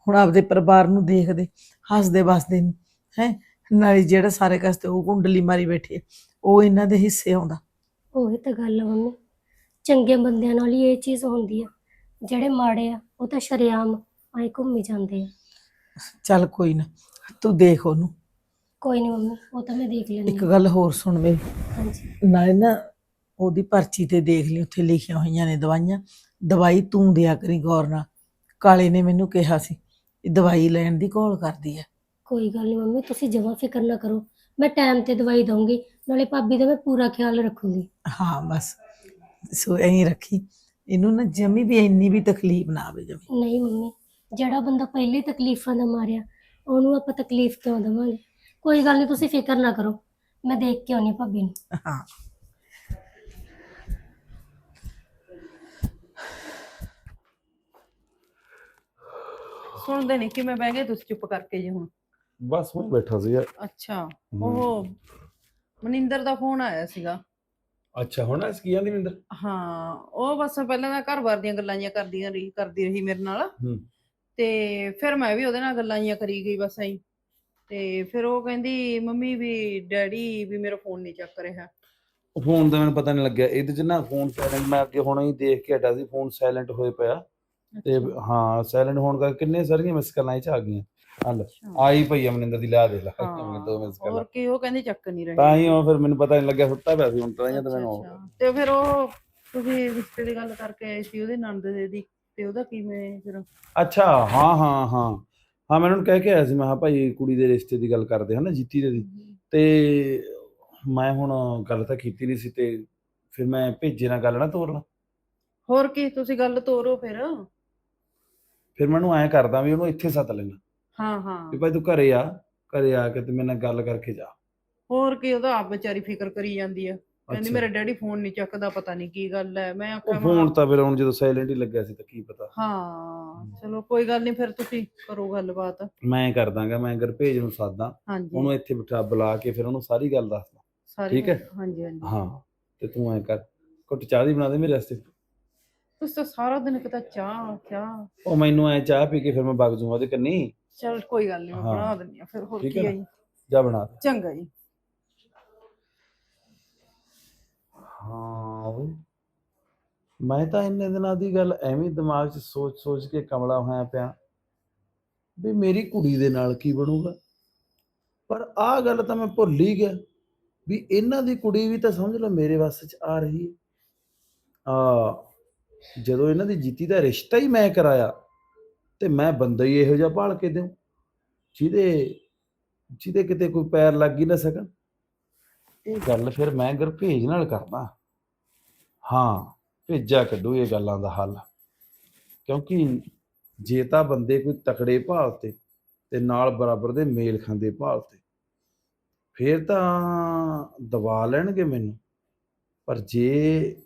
ਹੁਣ ਆਪਦੇ ਪਰਿਵਾਰ ਨੂੰ ਦੇਖਦੇ ਹੱਸਦੇ ਵਸਦੇ ਨੂੰ ਹੈ? ਨਾਲੇ ਜਿਹੜਾ ਸਾਰੇ ਕਸਤੇ ਉਹ ਕੁੰਡਲੀ ਮਾਰੀ ਬੈਠੀ ਹੈ ਉਹ ਇਹਨਾਂ ਦੇ ਹਿੱਸੇ ਆਉਂਦਾ। ਉਹੀ ਤਾਂ ਗੱਲ ਆ ਮੰਮੀ। ਚੰਗੇ ਬੰਦਿਆਂ ਨਾਲ ਹੀ ਇਹ ਚੀਜ਼ ਹੁੰਦੀ ਆ। ਜਿਹੜੇ ਮਾੜੇ ਆ ਉਹ ਤਾਂ ਸ਼ਰੇਆਮ ਆਏ ਘੁੰਮੀ ਜਾਂਦੇ ਆ। ਚੱਲ ਕੋਈ ਨਾ ਤੂੰ ਦੇਖ ਉਹਨੂੰ। ਕੋਈ ਨਹੀਂ ਮੰਮੀ ਉਹ ਤਾਂ ਮੈਂ ਦੇਖ ਲੈਂਦੀ ਇੱਕ। ਗੱਲ ਹੋਰ ਸੁਣ ਮੇਰੀ ਹਾਂਜੀ। ਨਾਲੇ ਨਾ ਉਹਦੀ ਪਰਚੀ ਤੇ ਦੇਖ ਲਈ ਉੱਥੇ ਲਿਖੀਆਂ ਹੋਈਆਂ ਨੇ ਦਵਾਈਆਂ। ਦਵਾਈ ਤੂੰ ਦਿਆ ਕਰੀ ਗੌਰ ਨਾਲ। ਕਾਲੇ ਨੇ ਮੈਨੂੰ ਕਿਹਾ ਸੀ ਇਹ ਦਵਾਈ ਲੈਣ ਦੀ ਘੋਲ ਕਰਦੀ ਹੈ ਕੋਈ ਗੱਲ ਨਹੀਂ ਮੰਮੀ ਤੁਸੀਂ ਜਮਾ ਫਿਕਰ ਨਾ ਕਰੋ। ਮੈਂ ਟਾਈਮ ਤੇ ਦਵਾਈ ਦਊਂਗੀ ਨਾਲੇ ਭਾਬੀ ਦਾ ਮੈਂ ਪੂਰਾ ਖਿਆਲ ਰੱਖੂੰਗੀ। ਹਾਂ ਬਸ। ਸੋ ਐਂ ਰੱਖੀ। ਇਹਨੂੰ ਨਾ ਜਮੀ ਵੀ ਇੰਨੀ ਵੀ ਤਕਲੀਫ ਨਾ ਆਵੇ ਜਮੀ। ਨਹੀਂ ਮੰਮੀ ਜਿਹੜਾ ਬੰਦਾ ਪਹਿਲੇ ਤਕਲੀਫਾਂ ਦਾ ਮਾਰਿਆ ਉਹਨੂੰ ਆਪਾਂ ਤਕਲੀਫ ਕਿਉਂ ਦੇਵਾਂਗੇ? ਕੋਈ ਗੱਲ ਨਹੀਂ ਤੁਸੀਂ ਫਿਕਰ ਨਾ ਕਰੋ। ਮੈਂ ਦੇਖ ਕੇ ਆਉਣੀ ਆ ਭਾਬੀ ਨੂੰ। ਹਾਂ। ਸੁਣਦੇ ਨਹੀਂ ਕਿਵੇਂ ਬਹਿ ਗਏ ਤੁਸੀਂ ਚੁੱਪ ਕਰਕੇ ਜੀ ਹੁਣ? ਬਸ ਮੈਂ ਬੈਠਾ ਸੀ ਅੱਛਾ ਉਹ ਮਨਿੰਦਰ ਦਾ ਫੋਨ ਆਇਆ ਸੀਗਾ। ਅੱਛਾ ਹੁਣ ਇਸ ਕੀ ਆਂਦੀ ਮਿੰਦਰ ਹਾਂ ਉਹ ਬਸ ਪਹਿਲਾਂ ਤਾਂ ਘਰ-ਬਾਰ ਦੀਆਂ ਗੱਲਾਂ ਜੀਆਂ ਕਰਦੀਆਂ ਰਹੀ ਕਰਦੀ ਰਹੀ ਮੇਰੇ ਨਾਲ। ਹੂੰ। ਤੇ ਫਿਰ ਮੈਂ ਵੀ ਉਹਦੇ ਨਾਲ ਗੱਲਾਂ ਜੀਆਂ ਕਰੀ ਗਈ ਬਸ ਐਂ। ਤੇ ਫਿਰ ਉਹ ਕਹਿੰਦੀ ਮੰਮੀ ਵੀ ਡੈਡੀ ਵੀ ਮੇਰਾ ਫੋਨ ਨਹੀਂ ਚੱਕ ਰਿਹਾ। ਫੋਨ ਦਾ ਮੈਨੂੰ ਪਤਾ ਨਹੀਂ ਲੱਗਿਆ। ਇਹਦੇ ਚ ਨਾ ਫੋਨ ਸਾਇਲੈਂਟ ਮੈਂ ਅੱਗੇ ਹੁਣੇ ਹੀ ਦੇਖ ਕੇ ਹਟਾ ਸੀ ਫੋਨ ਸਾਇਲੈਂਟ ਹੋਏ ਪਿਆ। ਤੇ ਹਾਂ ਸਾਇਲੈਂਟ ਹੋਣ ਕਰਕੇ ਕਿੰਨੇ ਸਾਰੀਆਂ ਮਿਸ ਕਾਲਾਂ ਇਹ ਚ ਆ ਗਈਆਂ। ਹਲ। ਆਈ ਪਈ ਆ ਮਨਿੰਦਰ ਦੀ ਲਾ ਹਾਂ, ਦੋ ਮਿਸ ਹੋਰ ਕੀ ਉਹ ਕਹਿੰਦੀ ਚੱਕ ਨਹੀਂ ਰਹੀ। ਤਾਂ ਹੀ ਉਹ ਫਿਰ ਮੈਨੂੰ ਪਤਾ ਨਹੀਂ ਲੱਗਿਆ ਸੁੱਤਾ ਪਿਆ ਸੀ ਹੁਣ ਤਾਂ ਹੀ ਮੈਨੂੰ। ਤੇ ਫਿਰ ਉਹ ਤੁਸੀਂ ਰਿਸ਼ਤੇ ਦੀ ਗੱਲ ਕਰਕੇ ਆਏ ਸੀ ਉਹਦੇ ਨੰਦ ਦੇ ਦੀ ਤੇ ਉਹਦਾ ਕਿਵੇਂ ਫਿਰ? ਅੱਛਾ ਹਾਂ ਹਾਂ ਹਾਂ। ਹਾਂ ਮੈਂ ਉਹਨਾਂ ਨੂੰ ਕਹਿ ਕੇ ਆਇਆ ਸੀ ਮੈਂ ਕਿਹਾ ਭਾਈ ਕੁੜੀ ਦੇ ਰਿਸ਼ਤੇ ਦੀ ਗੱਲ ਕਰਦੇ ਹਾਂ ਨਾ ਜੀਤੀ ਦੇ ਦੀ। ਤੇ ਮੈਂ ਹੁਣ ਗੱਲ ਤਾਂ ਕੀਤੀ ਨਹੀਂ ਸੀ ਤੇ ਫਿਰ ਮੈਂ ਭੇਜੇ ਨਾਲ ਗੱਲ ਨਾ ਤੋਰਨਾ ਹੋਰ ਕੀ ਤੁਸੀਂ ਗੱਲ ਤੋਰੋ ਫਿਰ। ਫਿਰ ਮੈਨੂੰ ਐਂ ਕਰਦਾ ਵੀ ਉਹਨੂੰ ਇੱਥੇ ਸੱਦ ਲੈਣਾ ਹਾਂ ਹਾਂ। ਵੀ ਭਾਈ ਤੂੰ ਘਰੇ ਆ ਘਰੇ ਆ ਕੇ ਤੇ ਮੇਰੇ ਨਾਲ ਗੱਲ ਕਰਕੇ ਜਾ। ਹੋਰ ਕੀ ਉਹਦਾ ਆਪ ਵਿਚਾਰੀ ਫਿਕਰ ਕਰੀ ਜਾਂਦੀ ਆ। ਕਹਿੰਦੀ ਅੱਛਾ। ਮੇਰਾ ਡੈਡੀ ਫੋਨ ਨਹੀਂ ਚੱਕਦਾ ਪਤਾ ਨਹੀਂ ਕੀ ਗੱਲ ਹੈ ਮੈਂ ਆਖਿਆ ਮੈਂ- ਫੋਨ ਤਾਂ ਫਿਰ ਹੁਣ ਜਦੋਂ ਸਾਇਲੈਂਟ ਹੀ ਲੱਗਿਆ ਸੀ ਤਾਂ ਕੀ ਪਤਾ। ਹਾਂ ਚਲੋ ਕੋਈ ਗੱਲ ਨਹੀਂ ਫਿਰ ਤੁਸੀਂ ਕਰੋ ਗੱਲਬਾਤ। ਮੈਂ ਕਰ ਦਾਂਗਾ ਮੈਂ ਗੁਰਭੇਜ ਨੂੰ ਸਾਦਾ ਹਾਂਜੀ। ਉਹਨੂੰ ਇੱਥੇ ਬਿਠਾ ਬੁਲਾ ਕੇ ਫਿਰ ਉਹਨੂੰ ਸਾਰੀ ਗੱਲ ਦੱਸਦਾ ਸਾਰੀ ਠੀਕ ਹੈ? ਗੱਲ- ਹਾਂਜੀ ਹਾਂਜੀ। ਹਾਂ ਤੇ ਤੂੰ ਐਂ ਕਰ ਘੁੱਟ ਚਾਹ ਦੀ ਬਣਾ ਦੇ ਮੇਰੇ ਵਾਸਤੇ। ਤੁਸੀਂ ਤਾਂ ਸਾਰਾ ਦਿਨ ਕਿਤਾ ਚਾਹ ਚਾਹ ਉਹ ਮੈਨੂੰ ਐ ਚਾਹ ਪੀ ਕੇ ਫਿਰ ਮੈਂ ਵਗ ਜਾਊਂਗਾ ਉਹਦੇ ਕੰਨੀ। ਚਲ ਕੋਈ ਗੱਲ ਨਹੀਂ ਮੈਂ ਹਾਂ। ਬਣਾ ਦਿੰਦੀ ਆ ਫਿਰ ਹੋਰ ਠੀਕ ਕੀ ਹੈ ਨਾ? ਜੀ? ਜਾ ਬਣਾ ਦੇ। ਚੰਗਾ ਜੀ। ਹਾਂ ਓਏ ਮੈਂ ਤਾਂ ਇੰਨੇ ਦਿਨਾਂ ਦੀ ਗੱਲ ਐਵੇਂ ਹੀ ਦਿਮਾਗ 'ਚ ਸੋਚ ਸੋਚ ਕੇ ਕਮਲਾ ਹੋਇਆ ਪਿਆ ਵੀ ਮੇਰੀ ਕੁੜੀ ਦੇ ਨਾਲ ਕੀ ਬਣੂਗਾ? ਪਰ ਆਹ ਗੱਲ ਤਾਂ ਮੈਂ ਭੁੱਲ ਹੀ ਗਿਆ ਵੀ ਇਹਨਾਂ ਦੀ ਕੁੜੀ ਵੀ ਤਾਂ ਸਮਝ ਲਓ ਮੇਰੇ ਵੱਸ 'ਚ ਆ ਰਹੀ ਹੈ। ਆ ਜਦੋਂ ਇਹਨਾਂ ਦੀ ਜੀਤੀ ਦਾ ਰਿਸ਼ਤਾ ਹੀ ਮੈਂ ਕਰਾਇਆ ਤੇ ਮੈਂ ਬੰਦਾ ਹੀ ਇਹੋ ਜਿਹਾ ਭਾਲ ਕੇ ਦਿਉ ਜਿਹਦੇ ਜਿਹਦੇ ਕਿਤੇ ਕੋਈ ਪੈਰ ਲੱਗ ਹੀ ਨਾ ਸਕਣ। ਇਹ ਗੱਲ ਫਿਰ ਮੈਂ ਗੁਰਭੇਜ ਨਾਲ ਕਰਦਾ, ਹਾਂ, ਭੇਜਾ ਕੱਢੂ ਇਹ ਗੱਲਾਂ ਦਾ ਹੱਲ। ਕਿਉਂਕਿ ਜੇ ਤਾਂ ਬੰਦੇ ਕੋਈ ਤਕੜੇ ਭਾਵ ਤੇ ਤੇ ਨਾਲ ਬਰਾਬਰ ਦੇ ਮੇਲ ਖਾਂਦੇ ਭਾਵ ਤੇ, ਫੇਰ ਤਾਂ ਦਬਾ ਲੈਣਗੇ ਮੈਨੂੰ। ਪਰ ਜੇ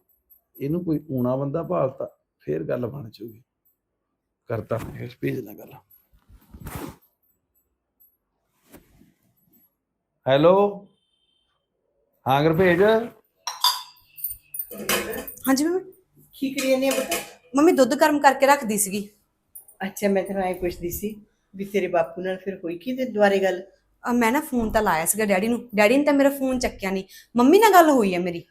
ਇਹਨੂੰ ਕੋਈ ਊਣਾ ਬੰਦਾ ਭਾਲਤਾ, ਫੇਰ ਗੱਲ ਬਣ ਜੂਗੀ ਕਰਤਾ। ਫਿਰ ਭੇਜ ਨਾ ਗੱਲ ਹੈਲੋ ਹਾਂ ਗੁਰਭੇਜ। ਹਾਂਜੀ ਮੰਮੀ। ਕੀ ਕਰੀ ਜਾਂਦੀ ਆ ਪੁੱਤ? ਮੰਮੀ ਦੁੱਧ ਗਰਮ ਕਰਕੇ ਰੱਖਦੀ ਸੀਗੀ। ਅੱਛਾ ਮੈਂ ਤੈਨੂੰ ਐ ਪੁੱਛਦੀ ਸੀ ਵੀ ਤੇਰੇ ਬਾਪੂ ਨਾਲ ਫਿਰ ਹੋਈ ਕੀ ਤੇ ਦੁਆਰੇ ਗੱਲ? ਅਹ ਮੈਂ ਨਾ ਫੋਨ ਤਾਂ ਲਾਇਆ ਸੀਗਾ ਡੈਡੀ ਨੂੰ। ਡੈਡੀ ਨੇ ਤਾਂ ਮੇਰਾ ਫੋਨ ਚੱਕਿਆ ਨਹੀਂ। ਮੰਮੀ ਨਾਲ ਗੱਲ ਹੋਈ ਹੈ ਮੇਰੀ।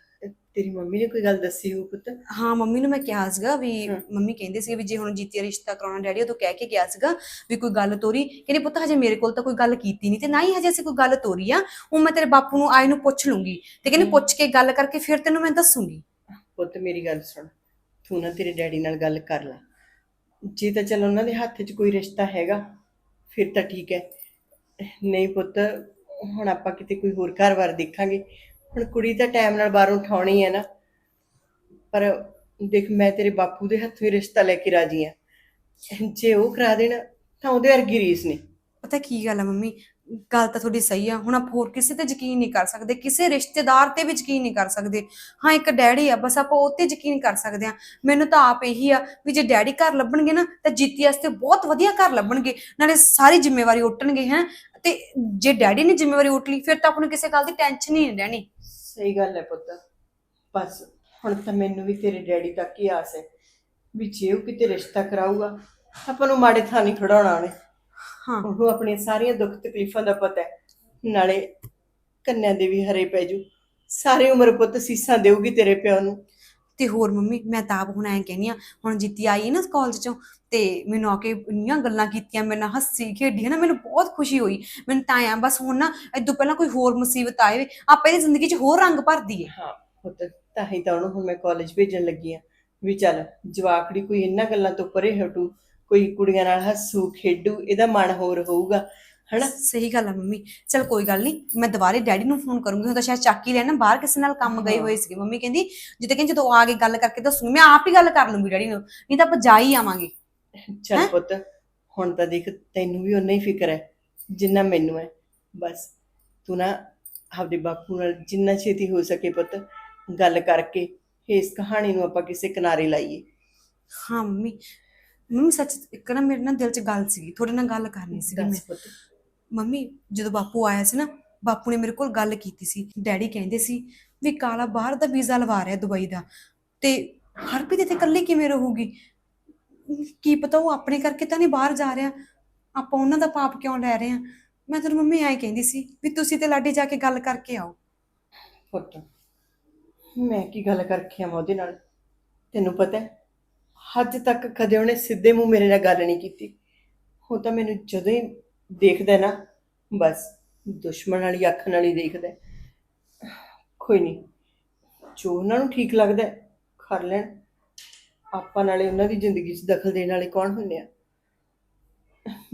ਤੇਰੀ ਮੰਮੀ ਨੇ ਕੋਈ ਗੱਲ ਦੱਸੀ ਹੋ ਪੁੱਤ? ਹਾਂ ਮੰਮੀ ਨੂੰ ਮੈਂ ਕਿਹਾ ਸੀਗਾ ਵੀ। ਮੰਮੀ ਕਹਿੰਦੇ ਸੀ ਵੀ ਜੇ ਹੁਣ ਜੀਤੀ ਦਾ ਰਿਸ਼ਤਾ ਕਰਾਉਣਾ ਡੈਡੀ ਉਦੋਂ ਕਹਿ ਕੇ ਗਿਆ ਸੀਗਾ ਵੀ ਕੋਈ ਗੱਲ ਤੋਰੀ। ਕਹਿੰਦੇ ਪੁੱਤ ਹਜੇ ਮੇਰੇ ਕੋਲ ਤਾਂ ਕੋਈ ਗੱਲ ਕੀਤੀ ਨਹੀਂ ਤੇ ਨਾ ਹੀ ਹਜੇ ਅਸੀਂ ਕੋਈ ਗੱਲ ਤੋਰੀ ਆ ਉਹ ਮੈਂ ਤੇਰੇ ਬਾਪੂ ਨੂੰ ਆਏ ਨੂੰ ਪੁੱਛ ਲੂੰਗੀ। ਤੇ ਕਹਿੰਦੇ। ਪੁੱਛ ਕੇ ਗੱਲ ਕਰਕੇ ਫਿਰ ਤੈਨੂੰ ਮੈਂ ਦੱਸੂੰਗੀ। ਪੁੱਤ ਮੇਰੀ ਗੱਲ ਸੁਣ ਤੂੰ ਨਾ ਤੇਰੇ ਡੈਡੀ ਨਾਲ ਗੱਲ ਕਰ ਲੈ। ਜੇ ਤਾਂ ਚਲ ਉਹਨਾਂ ਦੇ ਹੱਥ 'ਚ ਕੋਈ ਰਿਸ਼ਤਾ ਹੈਗਾ ਫਿਰ ਤਾਂ ਠੀਕ ਹੈ। ਨਹੀਂ ਪੁੱਤ ਹੁਣ ਆਪਾਂ ਕਿਤੇ ਕੋਈ ਹੋਰ ਘਰ-ਬਾਰ ਦੇਖਾਂਗੇ। ਹੁਣ ਕੁੜੀ ਤਾਂ ਟਾਈਮ ਨਾਲ ਬਾਹਰੋਂ ਉਠਾਉਣੀ ਹੈ ਨਾ, ਪਰ ਦੇਖ ਮੈਂ ਤੇਰੇ ਬਾਪੂ ਦੇ ਹੱਥੋਂ ਹੀ ਰਿਸ਼ਤਾ ਲੈ ਕੇ ਰਾਜੀ ਆ ਜੇ ਉਹ ਕਰਾ ਦੇਣ, ਤਾਂ ਉਹਦੇ ਵਰਗੀ ਰੀਸ ਨਹੀਂ। ਪਤਾ ਕੀ ਗੱਲ ਆ ਮੰਮੀ? ਗੱਲ ਤਾਂ ਤੁਹਾਡੀ ਸਹੀ ਆ। ਹੁਣ ਆਪਾਂ ਹੋਰ ਕਿਸੇ ਤੇ ਯਕੀਨ ਨਹੀਂ ਕਰ ਸਕਦੇ, ਕਿਸੇ ਰਿਸ਼ਤੇਦਾਰ ਤੇ ਵੀ ਯਕੀਨ ਨਹੀਂ ਕਰ ਸਕਦੇ। ਹਾਂ, ਇੱਕ ਡੈਡੀ ਆ, ਬਸ ਆਪਾਂ ਉਹ ਤੇ ਯਕੀਨ ਕਰ ਸਕਦੇ ਆ ਮੈਨੂੰ ਤਾਂ ਆਪ ਇਹੀ ਆ ਵੀ ਜੇ ਡੈਡੀ ਘਰ ਲੱਭਣਗੇ ਨਾ, ਤਾਂ ਜੀਤੀ ਵਾਸਤੇ ਬਹੁਤ ਵਧੀਆ ਘਰ ਲੱਭਣਗੇ। ਨਾਲੇ ਸਾਰੀ ਜ਼ਿੰਮੇਵਾਰੀ ਉੱਟਣਗੇ, ਹੈ। ਤੇ ਜੇ ਡੈਡੀ ਨੇ ਜ਼ਿੰਮੇਵਾਰੀ ਉੱਟ ਲਈ, ਫਿਰ ਤਾਂ ਆਪਾਂ ਨੂੰ ਕਿਸੇ ਗੱਲ ਦੀ ਟੈਨਸ਼ਨ ਹੀ ਨਹੀਂ ਰਹਿਣੀ। ਸਹੀ ਗੱਲ ਹੈ ਪੁੱਤ। ਬਸ ਹੁਣ ਤਾਂ ਮੈਨੂੰ ਵੀ ਤੇਰੇ ਡੈਡੀ ਤੱਕ ਹੀ ਆਸ ਹੈ ਵੀ ਜੇ ਉਹ ਕਿਤੇ ਰਿਸ਼ਤਾ ਕਰਾਊਗਾ ਆਪਾਂ ਨੂੰ ਮਾੜੇ ਥਾਂ ਨਹੀਂ ਖੜਾਉਣਾ ਉਹਨੇ। ਹਾਂ। ਉਹਨੂੰ ਆਪਣੀਆਂ ਸਾਰੀਆਂ ਦੁੱਖ ਤਕਲੀਫਾਂ ਦਾ ਪਤਾ ਹੈ। ਨਾਲੇ ਕੰਨਿਆਂ ਦੇ ਵੀ ਹਰੇ ਪੈ ਜੂ। ਸਾਰੀ ਉਮਰ ਪੁੱਤ ਸੀਸਾਂ ਦੇਊਗੀ ਤੇਰੇ ਪਿਓ ਨੂੰ। ਤੇ ਹੋਰ ਮੰਮੀ, ਮੈਂ ਤਾਂ ਆਪ ਹੁਣ ਐਂ ਕਹਿੰਦੀ ਆ ਹੁਣ ਜੀਤੀ ਆਈ ਹੈ ਨਾ ਕਾਲਜ ਚੋਂ ਤੇ ਮੈਨੂੰ ਆ ਕੇ ਇੰਨੀਆਂ ਗੱਲਾਂ ਕੀਤੀਆਂ, ਮੇਰੇ ਨਾਲ ਹੱਸੀ ਖੇਡੀ ਨਾ ਮੈਨੂੰ ਬਹੁਤ ਖੁਸ਼ੀ ਹੋਈ। ਮੈਨੂੰ ਤਾਂ ਆ, ਬਸ ਹੁਣ ਨਾ ਇਦੋਂ ਪਹਿਲਾਂ ਕੋਈ ਹੋਰ ਮੁਸੀਬਤ ਆਏ ਆਪਾਂ ਇਹਦੀ ਜ਼ਿੰਦਗੀ 'ਚ ਹੋਰ ਰੰਗ ਭਰ ਦਈਏ ਹਾਂ, ਪੁੱਤ, ਤਾਂ ਹੀ ਤਾਂ ਉਹਨੂੰ ਹੁਣ ਮੈਂ ਕਾਲਜ ਭੇਜਣ ਲੱਗੀ ਆ ਵੀ ਚੱਲ, ਜਵਾਕੜੀ ਕੋਈ ਇਹਨਾਂ ਗੱਲਾਂ ਤੋਂ ਪਰੇ ਹਟੂ, ਕੋਈ ਕੁੜੀਆਂ ਨਾਲ ਹੱਸੂ, ਖੇਡੂ, ਇਹਦਾ ਮਨ ਹੋਰ ਹੋਊਗਾ। ਹਨਾ? ਸਹੀ ਗੱਲ ਆ ਮੰਮੀ। ਚਲ ਕੋਈ ਗੱਲ ਨਹੀਂ ਮੈਂ ਦੁਬਾਰੇ ਡੈਡੀ ਨੂੰ ਫੋਨ ਕਰੂੰਗੀ ਹੁਣ ਤਾਂ ਸ਼ਾਇਦ ਚੱਕ ਹੀ ਲੈਣਾ ਬਾਹਰ ਕਿਸੇ ਨਾਲ ਕੰਮ ਗਏ। ਹੋਏ ਸੀਗੇ। ਮੰਮੀ ਕਹਿੰਦੀ ਜਿੱਤੇ ਕਹਿੰਦੀ ਜਦੋਂ ਆ ਕੇ ਗੱਲ ਕਰਕੇ ਦੱਸੂਗੀ ਮੈਂ ਆਪ ਹੀ ਗੱਲ ਕਰ ਲੂੰਗੀ ਡੈਡੀ ਨੂੰ ਨਹੀਂ ਤਾਂ ਆਪਾਂ ਜਾ ਹੀ ਆਵਾਂਗੇ। ਚੱਲ? ਪੁੱਤ ਹੁਣ ਤਾਂ ਦੇਖ ਤੈਨੂੰ ਵੀ ਉਨਾ ਹੀ ਫਿਕਰ ਹੈ ਜਿੰਨਾ ਮੈਨੂੰ ਹੈ ਬਸ। ਤੂੰ ਨਾ ਆਪਦੇ ਬਾਪੂ ਨਾਲ ਜਿੰਨਾ ਛੇਤੀ ਹੋ ਸਕੇ ਪੁੱਤ ਗੱਲ ਕਰਕੇ ਇਸ ਕਹਾਣੀ ਨੂੰ ਆਪਾਂ ਕਿਸੇ ਕਿਨਾਰੇ ਲਾਈਏ। ਹਾਂ ਮੰਮੀ। ਮੰਮੀ ਸੱਚ ਇੱਕ ਨਾ ਮੇਰੇ ਨਾਲ ਦਿਲ 'ਚ ਗੱਲ ਸੀਗੀ ਤੁਹਾਡੇ ਨਾਲ ਗੱਲ ਕਰਨੀ ਸੀਗੀ ਮੈਂ। ਦੱਸ ਪੁੱਤ। ਮੰਮੀ, ਜਦੋਂ ਬਾਪੂ ਆਇਆ ਸੀ ਨਾ, ਬਾਪੂ ਨੇ ਮੇਰੇ ਕੋਲ ਗੱਲ ਕੀਤੀ ਸੀ। ਡੈਡੀ ਕਹਿੰਦੇ ਸੀ ਵੀ ਕਾਲਾ ਬਾਹਰ ਦਾ ਵੀਜ਼ਾ ਲਵਾ ਰਿਹਾ ਦੁਬਈ ਦਾ ਤੇ ਹਰਪ੍ਰੀਤ ਇੱਥੇ ਇਕੱਲੀ ਕਿਵੇਂ ਰਹੂਗੀ? ਕੀ ਪਤਾ ਉਹ ਆਪਣੇ ਕਰਕੇ ਤਾਂ ਨਹੀਂ ਬਾਹਰ ਜਾ ਰਿਹਾ? ਆਪਾਂ ਉਹਨਾਂ ਦਾ ਪਾਪ ਕਿਉਂ ਲੈ ਰਹੇ ਆ ਮੈਂ ਤੇਰੀ ਮੰਮੀ ਐਂ ਕਹਿੰਦੀ ਸੀ ਵੀ ਤੁਸੀਂ ਤੇ ਲਾਡੀ ਜਾ ਕੇ ਗੱਲ ਕਰਕੇ ਆਓ। ਪੁੱਤ, ਮੈਂ ਕੀ ਗੱਲ ਕਰਕੇ ਆਵਾਂ ਉਹਦੇ ਨਾਲ? ਤੈਨੂੰ ਪਤਾ ਹੈ, ਅੱਜ ਤੱਕ ਕਦੇ ਉਹਨੇ ਸਿੱਧੇ ਮੂੰਹ ਮੇਰੇ ਨਾਲ ਗੱਲ ਨਹੀਂ ਕੀਤੀ। ਉਹ ਤਾਂ ਮੈਨੂੰ ਜਦੋਂ ਹੀ ਦੇਖਦਾ ਨਾ, ਬਸ ਦੁਸ਼ਮਣ ਵਾਲੀ ਅੱਖ ਨਾਲ ਹੀ ਦੇਖਦਾ ਕੋਈ ਨਹੀਂ, ਜੋ ਉਹਨਾਂ ਨੂੰ ਠੀਕ ਲੱਗਦਾ ਕਰ ਲੈਣ। ਆਪਾਂ ਨਾਲੇ ਉਹਨਾਂ ਦੀ ਜ਼ਿੰਦਗੀ 'ਚ ਦਖਲ ਦੇਣ ਵਾਲੇ ਕੌਣ ਹੁੰਦੇ ਆ?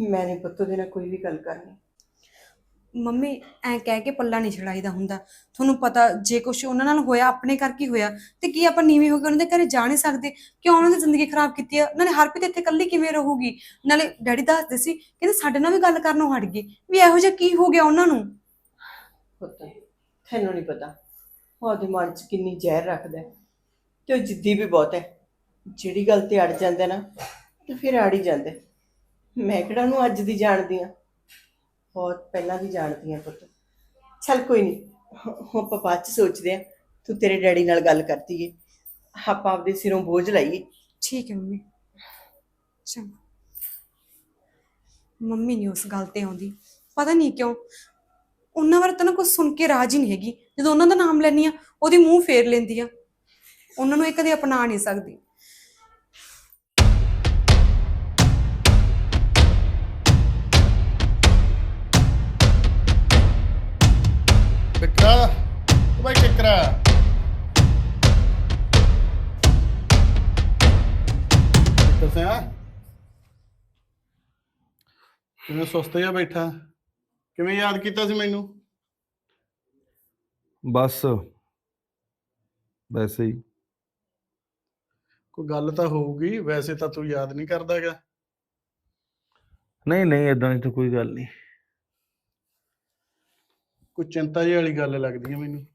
ਮੈਂ ਨਹੀਂ ਪੁੱਤ, ਉਹਦੇ ਨਾਲ ਕੋਈ ਵੀ ਗੱਲ ਕਰਨੀ। ਮੰਮੀ, ਐ ਕਹਿ ਕੇ ਪੱਲਾ ਨਹੀਂ ਛੜਾਈਦਾ ਹੁੰਦਾ। ਤੁਹਾਨੂੰ ਪਤਾ, ਜੇ ਕੁਝ ਉਹਨਾਂ ਨਾਲ ਹੋਇਆ, ਆਪਣੇ ਕਰਕੇ ਹੋਇਆ, ਤੇ ਕੀ ਆਪਾਂ ਨੀਵੇਂ ਹੋ ਕੇ ਉਹਨਾਂ ਦੇ ਘਰੇ ਜਾ ਨਹੀਂ ਸਕਦੇ? ਕਿਉਂ ਉਹਨਾਂ ਦੀ ਜ਼ਿੰਦਗੀ ਖਰਾਬ ਕੀਤੀ ਆ? ਨਾਲੇ ਹਰਪ੍ਰੀਤ ਇੱਥੇ ਇਕੱਲੀ ਕਿਵੇਂ ਰਹੂਗੀ? ਨਾਲੇ ਡੈਡੀ ਦੱਸਦੇ ਸੀ, ਕਹਿੰਦੇ ਸਾਡੇ ਨਾਲ ਵੀ ਗੱਲ ਕਰਨੋਂ ਹਟ ਗਈ। ਵੀ ਇਹੋ ਜਿਹਾ ਕੀ ਹੋ ਗਿਆ ਉਹਨਾਂ ਨੂੰ? ਪੁੱਤ, ਤੈਨੂੰ ਨਹੀਂ ਪਤਾ ਉਹਦੇ ਮਨ 'ਚ ਕਿੰਨੀ ਜ਼ਹਿਰ ਰੱਖਦਾ ਹੈ, ਤੇ ਉਹ ਜਿੱਦੀ ਵੀ ਬਹੁਤ ਹੈ। ਜਿਹੜੀ ਗੱਲ ਤੇ ਅੜ ਜਾਂਦਾ ਨਾ, ਤੇ ਫਿਰ ਅੜ ਹੀ ਜਾਂਦਾ। ਹੈ। ਮੈਂ ਕਿਹੜਾ ਉਹਨੂੰ ਅੱਜ ਦੀ ਜਾਣਦੀ ਆ ਬਹੁਤ ਪਹਿਲਾਂ ਦੀ ਜਾਣਦੀ ਆ ਪੁੱਤ। ਚੱਲ ਕੋਈ ਨਹੀਂ ਆਪਾਂ ਬਾਅਦ 'ਚ ਸੋਚਦੇ ਆ ਤੂੰ ਤੇਰੇ ਡੈਡੀ ਨਾਲ ਗੱਲ ਕਰਤੀ ਏ ਆਪਾਂ ਆਪਦੇ ਸਿਰੋਂ ਬੋਝ ਲਾਈਏ। ਠੀਕ ਹੈ ਮੰਮੀ। ਚੰਗਾ। ਮੰਮੀ ਨਹੀਂ ਉਸ ਗੱਲ ਤੇ ਆਉਂਦੀ। ਪਤਾ ਨਹੀਂ ਕਿਉਂ, ਉਹਨਾਂ ਬਾਰੇ ਤਾਂ ਨਾ ਕੁਝ ਸੁਣ ਕੇ ਰਾਜ ਹੀ ਨਹੀਂ ਹੈਗੀ। ਜਦੋਂ ਉਹਨਾਂ ਦਾ ਨਾਮ ਲੈਣੀ ਆ ਉਹਦੀ ਮੂੰਹ ਫੇਰ ਲੈਂਦੀ ਆ ਉਹਨਾਂ ਨੂੰ ਇਹ ਕਦੇ ਅਪਣਾ ਨਹੀਂ ਸਕਦੀ। ਬਿਕਰਾ ਉਹ ਬਾਈ ਕਿਕਰਾ ਕਿੱਥੇ ਸਿਆ। ਕਿਵੇਂ ਸੁਸਤ ਜਿਹਾ ਬੈਠਾ? ਕਿਵੇਂ ਯਾਦ ਕੀਤਾ ਸੀ ਮੈਨੂੰ? ਬਸ। ਵੈਸੇ ਹੀ। ਕੋਈ ਗੱਲ ਤਾਂ ਹੋਊਗੀ ਵੈਸੇ ਤਾਂ ਤੂੰ ਯਾਦ ਨਹੀਂ ਕਰਦਾ ਹੈਗਾ। ਨਹੀਂ ਨਹੀਂ ਇਦਾਂ ਦੀ ਤਾਂ ਕੋਈ ਗੱਲ ਨਹੀਂ। ਕੋਈ ਚਿੰਤਾ ਜਿਹੀ ਵਾਲੀ ਗੱਲ ਲੱਗਦੀ ਹੈ ਮੈਨੂੰ।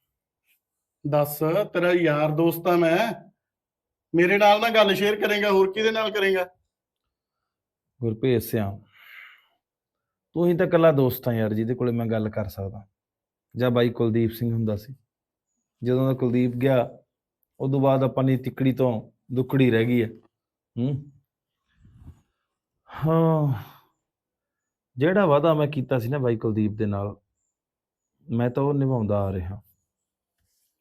ਦੱਸ, ਤੇਰਾ ਯਾਰ ਦੋਸਤ ਆ ਮੈਂ। ਮੇਰੇ ਨਾਲ ਨਾ ਗੱਲ ਸ਼ੇਅਰ ਕਰੇਗਾ, ਹੋਰ ਕਿਹਦੇ ਨਾਲ ਕਰੇਗਾ? ਗੁਰਪ੍ਰੀਤ ਸਿਆ ਤੂੰ ਹੀ ਤਾਂ ਇਕੱਲਾ ਦੋਸਤ ਆ ਯਾਰ, ਜਿਹਦੇ ਕੋਲੇ ਮੈਂ ਗੱਲ ਕਰ ਸਕਦਾ। ਜਾਂ ਬਾਈ ਕੁਲਦੀਪ ਸਿੰਘ ਹੁੰਦਾ ਸੀ। ਜਦੋਂ ਦਾ ਕੁਲਦੀਪ ਗਿਆ, ਉਦੋਂ ਬਾਅਦ ਆਪਾਂ ਨੇ ਤਿੱਕੜੀ ਤੋਂ ਦੁੱਕੜੀ ਰਹਿ ਗਈ ਹੈ ਹੂੰ? ਹਾਂ। ਜਿਹੜਾ ਵਾਅਦਾ ਮੈਂ ਕੀਤਾ ਸੀ ਨਾ ਬਾਈ ਕੁਲਦੀਪ ਦੇ ਨਾਲ ਮੈਂ ਤਾਂ ਉਹ ਨਿਭਾਉਂਦਾ ਆ ਰਿਹਾ।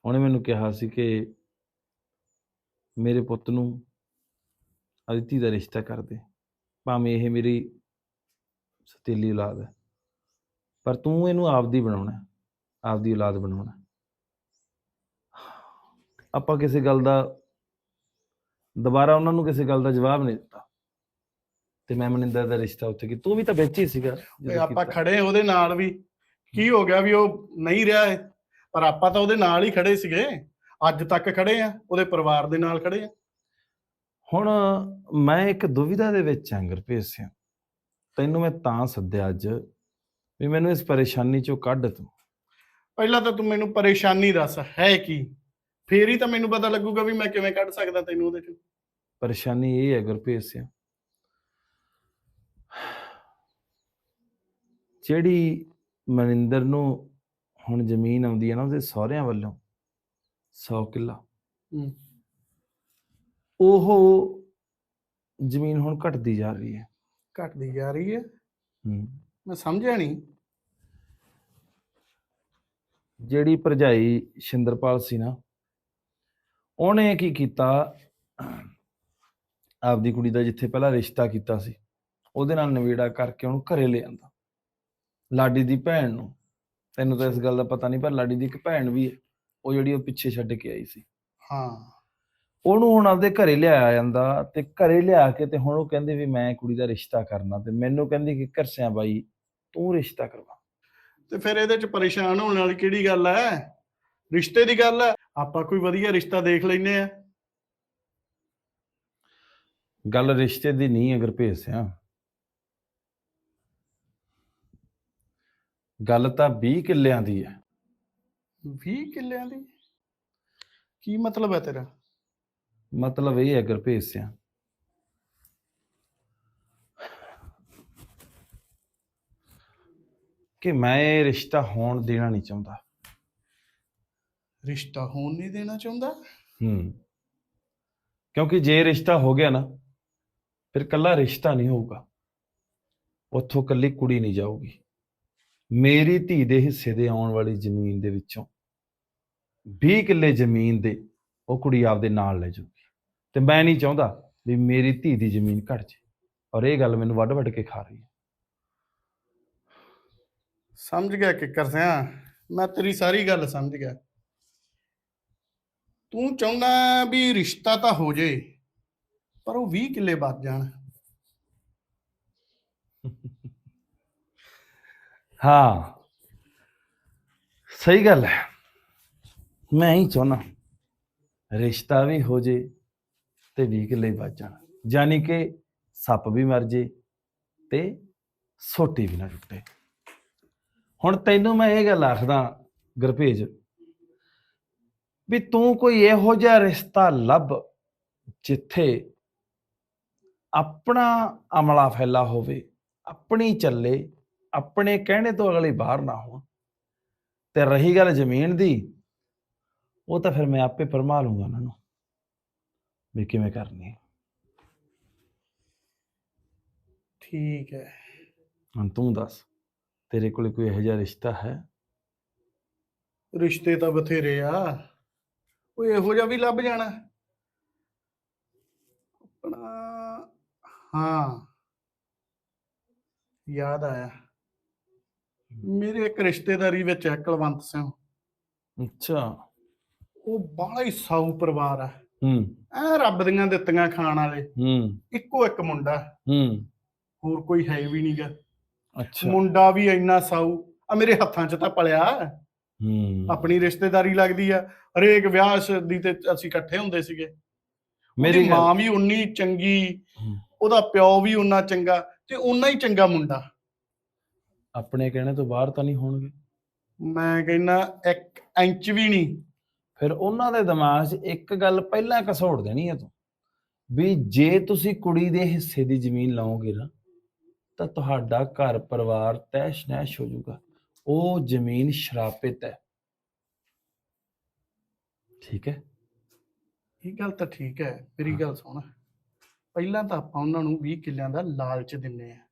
ਉਹਨੇ ਮੈਨੂੰ ਕਿਹਾ ਸੀ ਕਿ ਮੇਰੇ ਪੁੱਤ ਨੂੰ ਅਦਿਤੀ ਦਾ ਰਿਸ਼ਤਾ ਕਰ ਦੇ। ਭਾਵੇਂ ਇਹ ਮੇਰੀ ਸਤੀਲੀ ਔਲਾਦ ਹੈ। ਪਰ ਤੂੰ ਇਹਨੂੰ ਆਪਦੀ ਬਣਾਉਣਾ ਆਪਦੀ ਔਲਾਦ ਬਣਾਉਣਾ। ਆਪਾਂ ਕਿਸੇ ਗੱਲ ਦਾ ਦੁਬਾਰਾ ਉਹਨਾਂ ਨੂੰ ਕਿਸੇ ਗੱਲ ਦਾ ਜਵਾਬ ਨਹੀਂ ਦਿੱਤਾ। ਤੇ ਮੈਂ ਮਨਿੰਦਰ ਦਾ ਰਿਸ਼ਤਾ ਉੱਥੇ ਕੀ ਤੂੰ ਵੀ ਤਾਂ ਵਿੱਚ ਹੀ ਸੀਗਾ। ਆਪਾਂ। ਖੜੇ ਉਹਦੇ ਨਾਲ ਵੀ। ਕੀ ਹੋ ਗਿਆ ਵੀ ਉਹ ਨਹੀਂ ਰਿਹਾ ਹੈ ਪਰ ਆਪਾਂ ਤਾਂ ਉਹਦੇ ਨਾਲ ਹੀ ਖੜੇ ਸੀਗੇ। ਅੱਜ ਤੱਕ ਖੜੇ ਆ ਉਹਦੇ ਪਰਿਵਾਰ ਦੇ ਨਾਲ ਖੜੇ ਆ। ਹੁਣ ਮੈਂ ਇੱਕ ਦੁਵਿਧਾ ਦੇ ਵਿੱਚ ਆਂ ਗੁਰਪ੍ਰੀਤ ਸਿੰਘ। ਤੈਨੂੰ ਮੈਂ ਤਾਂ ਸੱਦਿਆ ਅੱਜ ਵੀ ਮੈਨੂੰ ਇਸ ਪਰੇਸ਼ਾਨੀ ਚੋਂ ਕੱਢ ਤੂੰ। ਪਹਿਲਾਂ ਤਾਂ ਤੂੰ ਮੈਨੂੰ ਪਰੇਸ਼ਾਨੀ ਦੱਸ ਹੈ ਕੀ? ਫੇਰ ਹੀ ਤਾਂ ਮੈਨੂੰ ਪਤਾ ਲੱਗੂਗਾ ਵੀ ਮੈਂ ਕਿਵੇਂ ਕੱਢ ਸਕਦਾ ਤੈਨੂੰ ਉਹਦੇ ਚੋਂ। ਪਰੇਸ਼ਾਨੀ ਇਹ ਹੈ ਗੁਰਪ੍ਰੀਤ ਸਿੰਘ। ਜਿਹੜੀ ਮਨਿੰਦਰ ਨੂੰ ਹੁਣ ਜ਼ਮੀਨ ਆਉਂਦੀ ਹੈ ਨਾ ਉਹਦੇ ਸਹੁਰਿਆਂ ਵੱਲੋਂ 100 ਕਿੱਲਾ। ਹੂੰ। ਉਹ ਜ਼ਮੀਨ ਹੁਣ ਘਟਦੀ ਜਾ ਰਹੀ ਹੈ। ਘਟਦੀ ਜਾ ਰਹੀ ਹੈ। ਹੂੰ। ਮੈਂ ਸਮਝਿਆ ਨਹੀਂ। ਜਿਹੜੀ ਭਰਜਾਈ ਸ਼ਿੰਦਰਪਾਲ ਸੀ ਨਾ ਉਹਨੇ ਕੀ ਕੀਤਾ? ਆਪਦੀ ਕੁੜੀ ਦਾ ਜਿੱਥੇ ਪਹਿਲਾਂ ਰਿਸ਼ਤਾ ਕੀਤਾ ਸੀ ਉਹਦੇ ਨਾਲ ਨਵੇੜਾ ਕਰਕੇ ਉਹਨੂੰ ਘਰੇ ਲੈ ਆਂਦਾ। ਲਾਡੀ ਦੀ ਭੈਣ ਨੂੰ। ਤੈਨੂੰ ਤਾਂ ਇਸ ਗੱਲ ਦਾ ਪਤਾ ਨਹੀਂ ਪਰ ਲਾਡੀ ਦੀ ਇੱਕ ਭੈਣ ਵੀ ਹੈ। ਉਹ ਜਿਹੜੀ ਉਹ ਪਿੱਛੇ ਛੱਡ ਕੇ ਆਈ ਸੀ। ਹਾਂ। ਉਹਨੂੰ ਹੁਣ ਆਪਦੇ ਘਰੇ ਲਿਆਇਆ ਜਾਂਦਾ ਤੇ ਘਰੇ ਲਿਆ ਕੇ ਤੇ ਹੁਣ ਉਹ ਕਹਿੰਦੇ ਵੀ ਮੈਂ ਕੁੜੀ ਦਾ ਰਿਸ਼ਤਾ ਕਰਨਾ ਤੇ ਮੈਨੂੰ ਕਹਿੰਦੀ ਕਿ ਕਰਸਿਆ ਬਾਈ ਤੂੰ ਰਿਸ਼ਤਾ ਕਰਵਾ। ਤੇ ਫਿਰ ਇਹਦੇ ਚ ਪਰੇਸ਼ਾਨ ਹੋਣ ਵਾਲੀ ਕਿਹੜੀ ਗੱਲ ਹੈ? ਰਿਸ਼ਤੇ ਦੀ ਗੱਲ ਹੈ। ਆਪਾਂ ਕੋਈ ਵਧੀਆ ਰਿਸ਼ਤਾ ਦੇਖ ਲੈਨੇ ਆ ਗੱਲ ਰਿਸ਼ਤੇ ਦੀ ਨਹੀਂ ਹੈ ਗੁਰਭੇਜ ਗੱਲ ਤਾਂ 20 ਕਿੱਲਿਆਂ ਦੀ ਹੈ। 20 ਕਿੱਲਿਆਂ ਦੀ? ਕੀ ਮਤਲਬ ਹੈ ਤੇਰਾ? ਮਤਲਬ ਇਹ ਹੈ ਗੁਰਭੇਜ ਸਿਆ ਕਿ ਮੈਂ ਇਹ ਰਿਸ਼ਤਾ ਹੋਣ ਦੇਣਾ ਨਹੀਂ ਚਾਹੁੰਦਾ। ਰਿਸ਼ਤਾ ਹੋਣ ਨਹੀਂ ਦੇਣਾ ਚਾਹੁੰਦਾ? ਹੂੰ। ਕਿਉਂਕਿ ਜੇ ਰਿਸ਼ਤਾ ਹੋ ਗਿਆ ਨਾ ਫਿਰ ਕੱਲਾ ਰਿਸ਼ਤਾ ਨਹੀਂ ਹੋਊਗਾ। ਉੱਥੋਂ ਕੱਲੀ ਕੁੜੀ ਨਹੀਂ ਜਾਊਗੀ। ਮੇਰੀ ਧੀ ਦੇ ਹਿੱਸੇ ਦੇ ਆਉਣ ਵਾਲੀ ਜ਼ਮੀਨ ਦੇ ਵਿੱਚੋਂ 20 ਕਿੱਲੇ ਜ਼ਮੀਨ ਦੇ ਉਹ ਕੁੜੀ ਆਪਦੇ ਨਾਲ ਲੈ ਜਾਊਗੀ। ਤੇ ਮੈਂ ਨਹੀਂ ਚਾਹੁੰਦਾ ਵੀ ਮੇਰੀ ਧੀ ਦੀ ਜ਼ਮੀਨ ਘਟ ਜੇ ਔਰ ਇਹ ਗੱਲ ਮੈਨੂੰ ਵੱਡ ਵੱਡ ਕੇ ਖਾ ਰਹੀ ਹੈ। ਸਮਝ ਗਿਆ ਕਿੱਕਰ ਸਿਆ। ਮੈਂ ਤੇਰੀ ਸਾਰੀ ਗੱਲ ਸਮਝ ਗਿਆ। ਤੂੰ ਚਾਹੁੰਦਾ ਵੀ ਰਿਸ਼ਤਾ ਤਾਂ ਹੋ ਜੇ ਪਰ ਉਹ 20 ਕਿੱਲੇ ਬਚ ਜਾਣ। ਹਾਂ। ਸਹੀ ਗੱਲ ਹੈ। ਮੈਂ ਹੀ ਚਾਹੁੰਦਾ, ਰਿਸ਼ਤਾ ਵੀ ਹੋ ਜੇ ਤੇ 20 ਕਿੱਲੇ ਬਚ ਜਾਣ। ਯਾਨੀ ਕਿ ਸੱਪ ਵੀ ਮਰ ਜੇ ਤੇ ਸੋਟੀ ਵੀ ਨਾ ਟੁੱਟੇ। ਹੁਣ ਤੈਨੂੰ ਮੈਂ ਇਹ ਗੱਲ ਆਖਦਾ ਗੁਰਭੇਜ ਵੀ ਤੂੰ ਕੋਈ ਇਹੋ ਜਿਹਾ ਰਿਸ਼ਤਾ ਲੱਭ ਜਿੱਥੇ ਆਪਣਾ ਅਮਲਾ ਫੈਲਾ ਹੋਵੇ, ਆਪਣੀ ਚੱਲੇ ਆਪਣੇ ਕਹਿਣੇ ਤੋਂ ਅਗਲੇ ਬਾਹਰ ਨਾ ਹੋਣ। ਤੇ ਰਹੀ ਗੱਲ ਜ਼ਮੀਨ ਦੀ ਉਹ ਤਾਂ ਫਿਰ ਮੈਂ ਆਪੇ ਪਰਮਾ ਲੂੰਗਾ ਉਹਨਾਂ ਨੂੰ ਵੀ ਕਿਵੇਂ ਕਰਨੀ ਹੈ। ਠੀਕ ਹੈ। ਹੁਣ ਤੂੰ ਦੱਸ ਤੇਰੇ ਕੋਲ ਕੋਈ ਇਹੋ ਜਿਹਾ ਰਿਸ਼ਤਾ ਹੈ? ਰਿਸ਼ਤੇ ਤਾਂ ਬਥੇਰੇ ਆ। ਉਹ ਇਹੋ ਜਿਹਾ ਵੀ ਲੱਭ ਜਾਣਾ। ਆਪਣਾ ਹਾਂ। ਯਾਦ ਆਇਆ। ਮੇਰੇ ਇੱਕ ਰਿਸ਼ਤੇਦਾਰੀ ਵਿੱਚ ਹੈ ਕੁਲਵੰਤ ਸਿੰਘ। ਅੱਛਾ। ਉਹ ਬਾਹਲਾ ਹੀ ਸਾਊ ਪਰਿਵਾਰ ਆ ਹੂੰ। ਐ ਰੱਬ ਦੀਆਂ ਦਿੱਤੀਆਂ ਖਾਣ ਵਾਲੇ। ਹੂੰ। ਇੱਕੋ ਇੱਕ ਮੁੰਡਾ ਹੂੰ। ਹੋਰ ਕੋਈ ਹੈ ਵੀ ਨਹੀਂਗਾ ਅੱਛਾ। ਮੁੰਡਾ ਵੀ ਇੰਨਾ ਸਾਊ। ਆ ਮੇਰੇ ਹੱਥਾਂ 'ਚ ਤਾਂ ਪਲਿਆ ਹੂੰ। ਆਪਣੀ ਰਿਸ਼ਤੇਦਾਰੀ ਲੱਗਦੀ ਆ ਹਰੇਕ ਵਿਆਹ ਸ਼ਾਦੀ ਤੇ ਅਸੀਂ ਇਕੱਠੇ ਹੁੰਦੇ ਸੀਗੇ। ਮੇਰੀ ਮੇਰੀ ਗੱਲ ਮਾਂ ਵੀ ਉਨੀ ਚੰਗੀ। ਹੂੰ। ਉਹਦਾ ਪਿਓ ਵੀ ਉਨਾ ਚੰਗਾ। ਤੇ ਉਨਾ ਹੀ ਚੰਗਾ ਮੁੰਡਾ। ਆਪਣੇ ਕਹਿਣੇ ਤੋਂ ਬਾਹਰ ਤਾਂ ਨਹੀਂ ਹੋਣਗੇ। ਮੈਂ ਕਹਿੰਦਾ ਇੱਕ ਇੰਚ ਵੀ ਨਹੀਂ। ਫਿਰ ਉਹਨਾਂ ਦੇ ਦਿਮਾਗ 'ਚ ਇੱਕ ਗੱਲ ਪਹਿਲਾਂ ਘਸੋੜ ਦੇਣੀ ਹੈ ਤੂੰ ਵੀ ਜੇ ਤੁਸੀਂ ਕੁੜੀ ਦੇ ਹਿੱਸੇ ਦੀ ਜ਼ਮੀਨ ਲਾਓਗੇ ਨਾ ਤਾਂ ਤੁਹਾਡਾ ਘਰ ਪਰਿਵਾਰ ਤੈਸ਼ ਨੈਸ਼ ਹੋ ਜਾਊਗਾ ਉਹ ਜ਼ਮੀਨ ਸ਼ਰਾਪਿਤ ਹੈ। ਠੀਕ ਹੈ? ਇਹ ਗੱਲ ਤਾਂ ਠੀਕ ਹੈ ਮੇਰੀ ਗੱਲ ਸੁਣ। ਪਹਿਲਾਂ ਤਾਂ ਆਪਾਂ ਉਹਨਾਂ ਨੂੰ 20 ਕਿੱਲਿਆਂ ਦਾ ਲਾਲਚ ਦਿੰਨੇ ਆ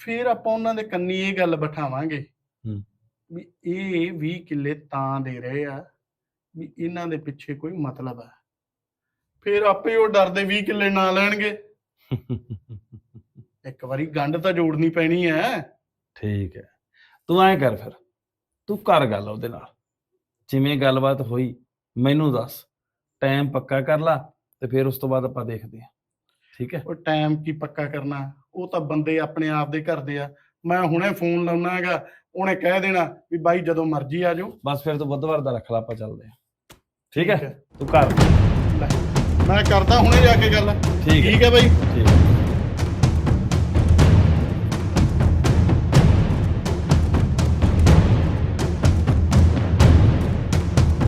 ਫਿਰ ਆਪਾਂ ਉਹਨਾਂ ਦੇ ਕੰਨੀ ਇਹ ਗੱਲ ਬਿਠਾਵਾਂਗੇ ਹੂੰ। ਵੀ ਇਹ 20 ਕਿੱਲੇ ਤਾਂ ਦੇ ਰਹੇ ਆ ਵੀ ਇਹਨਾਂ ਦੇ ਪਿੱਛੇ ਕੋਈ ਮਤਲਬ ਹੈ ਫਿਰ ਆਪੇ ਉਹ ਡਰਦੇ 20 ਕਿੱਲੇ ਨਾ ਲੈਣਗੇ। ਇੱਕ ਵਾਰੀ ਗੰਢ ਤਾਂ ਜੋੜਨੀ ਪੈਣੀ ਹੈ ਠੀਕ ਹੈ ਤੂੰ ਐਂ ਕਰ ਫਿਰ ਤੂੰ ਕਰ ਗੱਲ ਉਹਦੇ ਨਾਲ। ਜਿਵੇਂ ਗੱਲਬਾਤ ਹੋਈ ਮੈਨੂੰ ਦੱਸ। ਟਾਈਮ ਪੱਕਾ ਕਰ ਲਾ ਤੇ ਫਿਰ ਉਸ ਤੋਂ ਬਾਅਦ ਆਪਾਂ ਦੇਖਦੇ ਹਾਂ ਠੀਕ ਹੈ? ਉਹ ਟਾਈਮ ਕੀ ਪੱਕਾ ਕਰਨਾ ਉਹ ਤਾਂ ਬੰਦੇ ਆਪਣੇ ਆਪ ਦੇ ਘਰ ਦੇ ਆ। ਮੈਂ ਹੁਣੇ ਫੋਨ ਲਾਉਣਾ ਹੈਗਾ ਉਹਨੇ ਕਹਿ ਦੇਣਾ ਵੀ ਬਾਈ ਜਦੋਂ ਮਰਜ਼ੀ ਆ ਜਾਓ। ਬਸ ਫਿਰ ਤੂੰ ਬੁੱਧਵਾਰ ਦਾ ਰੱਖ ਲਾ ਆਪਾਂ ਚੱਲਦੇ ਹਾਂ। ਠੀਕ ਹੈ। ਤੂੰ ਕਰ ਲੈ, ਮੈਂ ਕਰਦਾ ਹੁਣੇ ਜਾ ਕੇ ਗੱਲ। ਠੀਕ ਹੈ। ਠੀਕ ਹੈ ਬਾਈ। ਠੀਕ ਹੈ।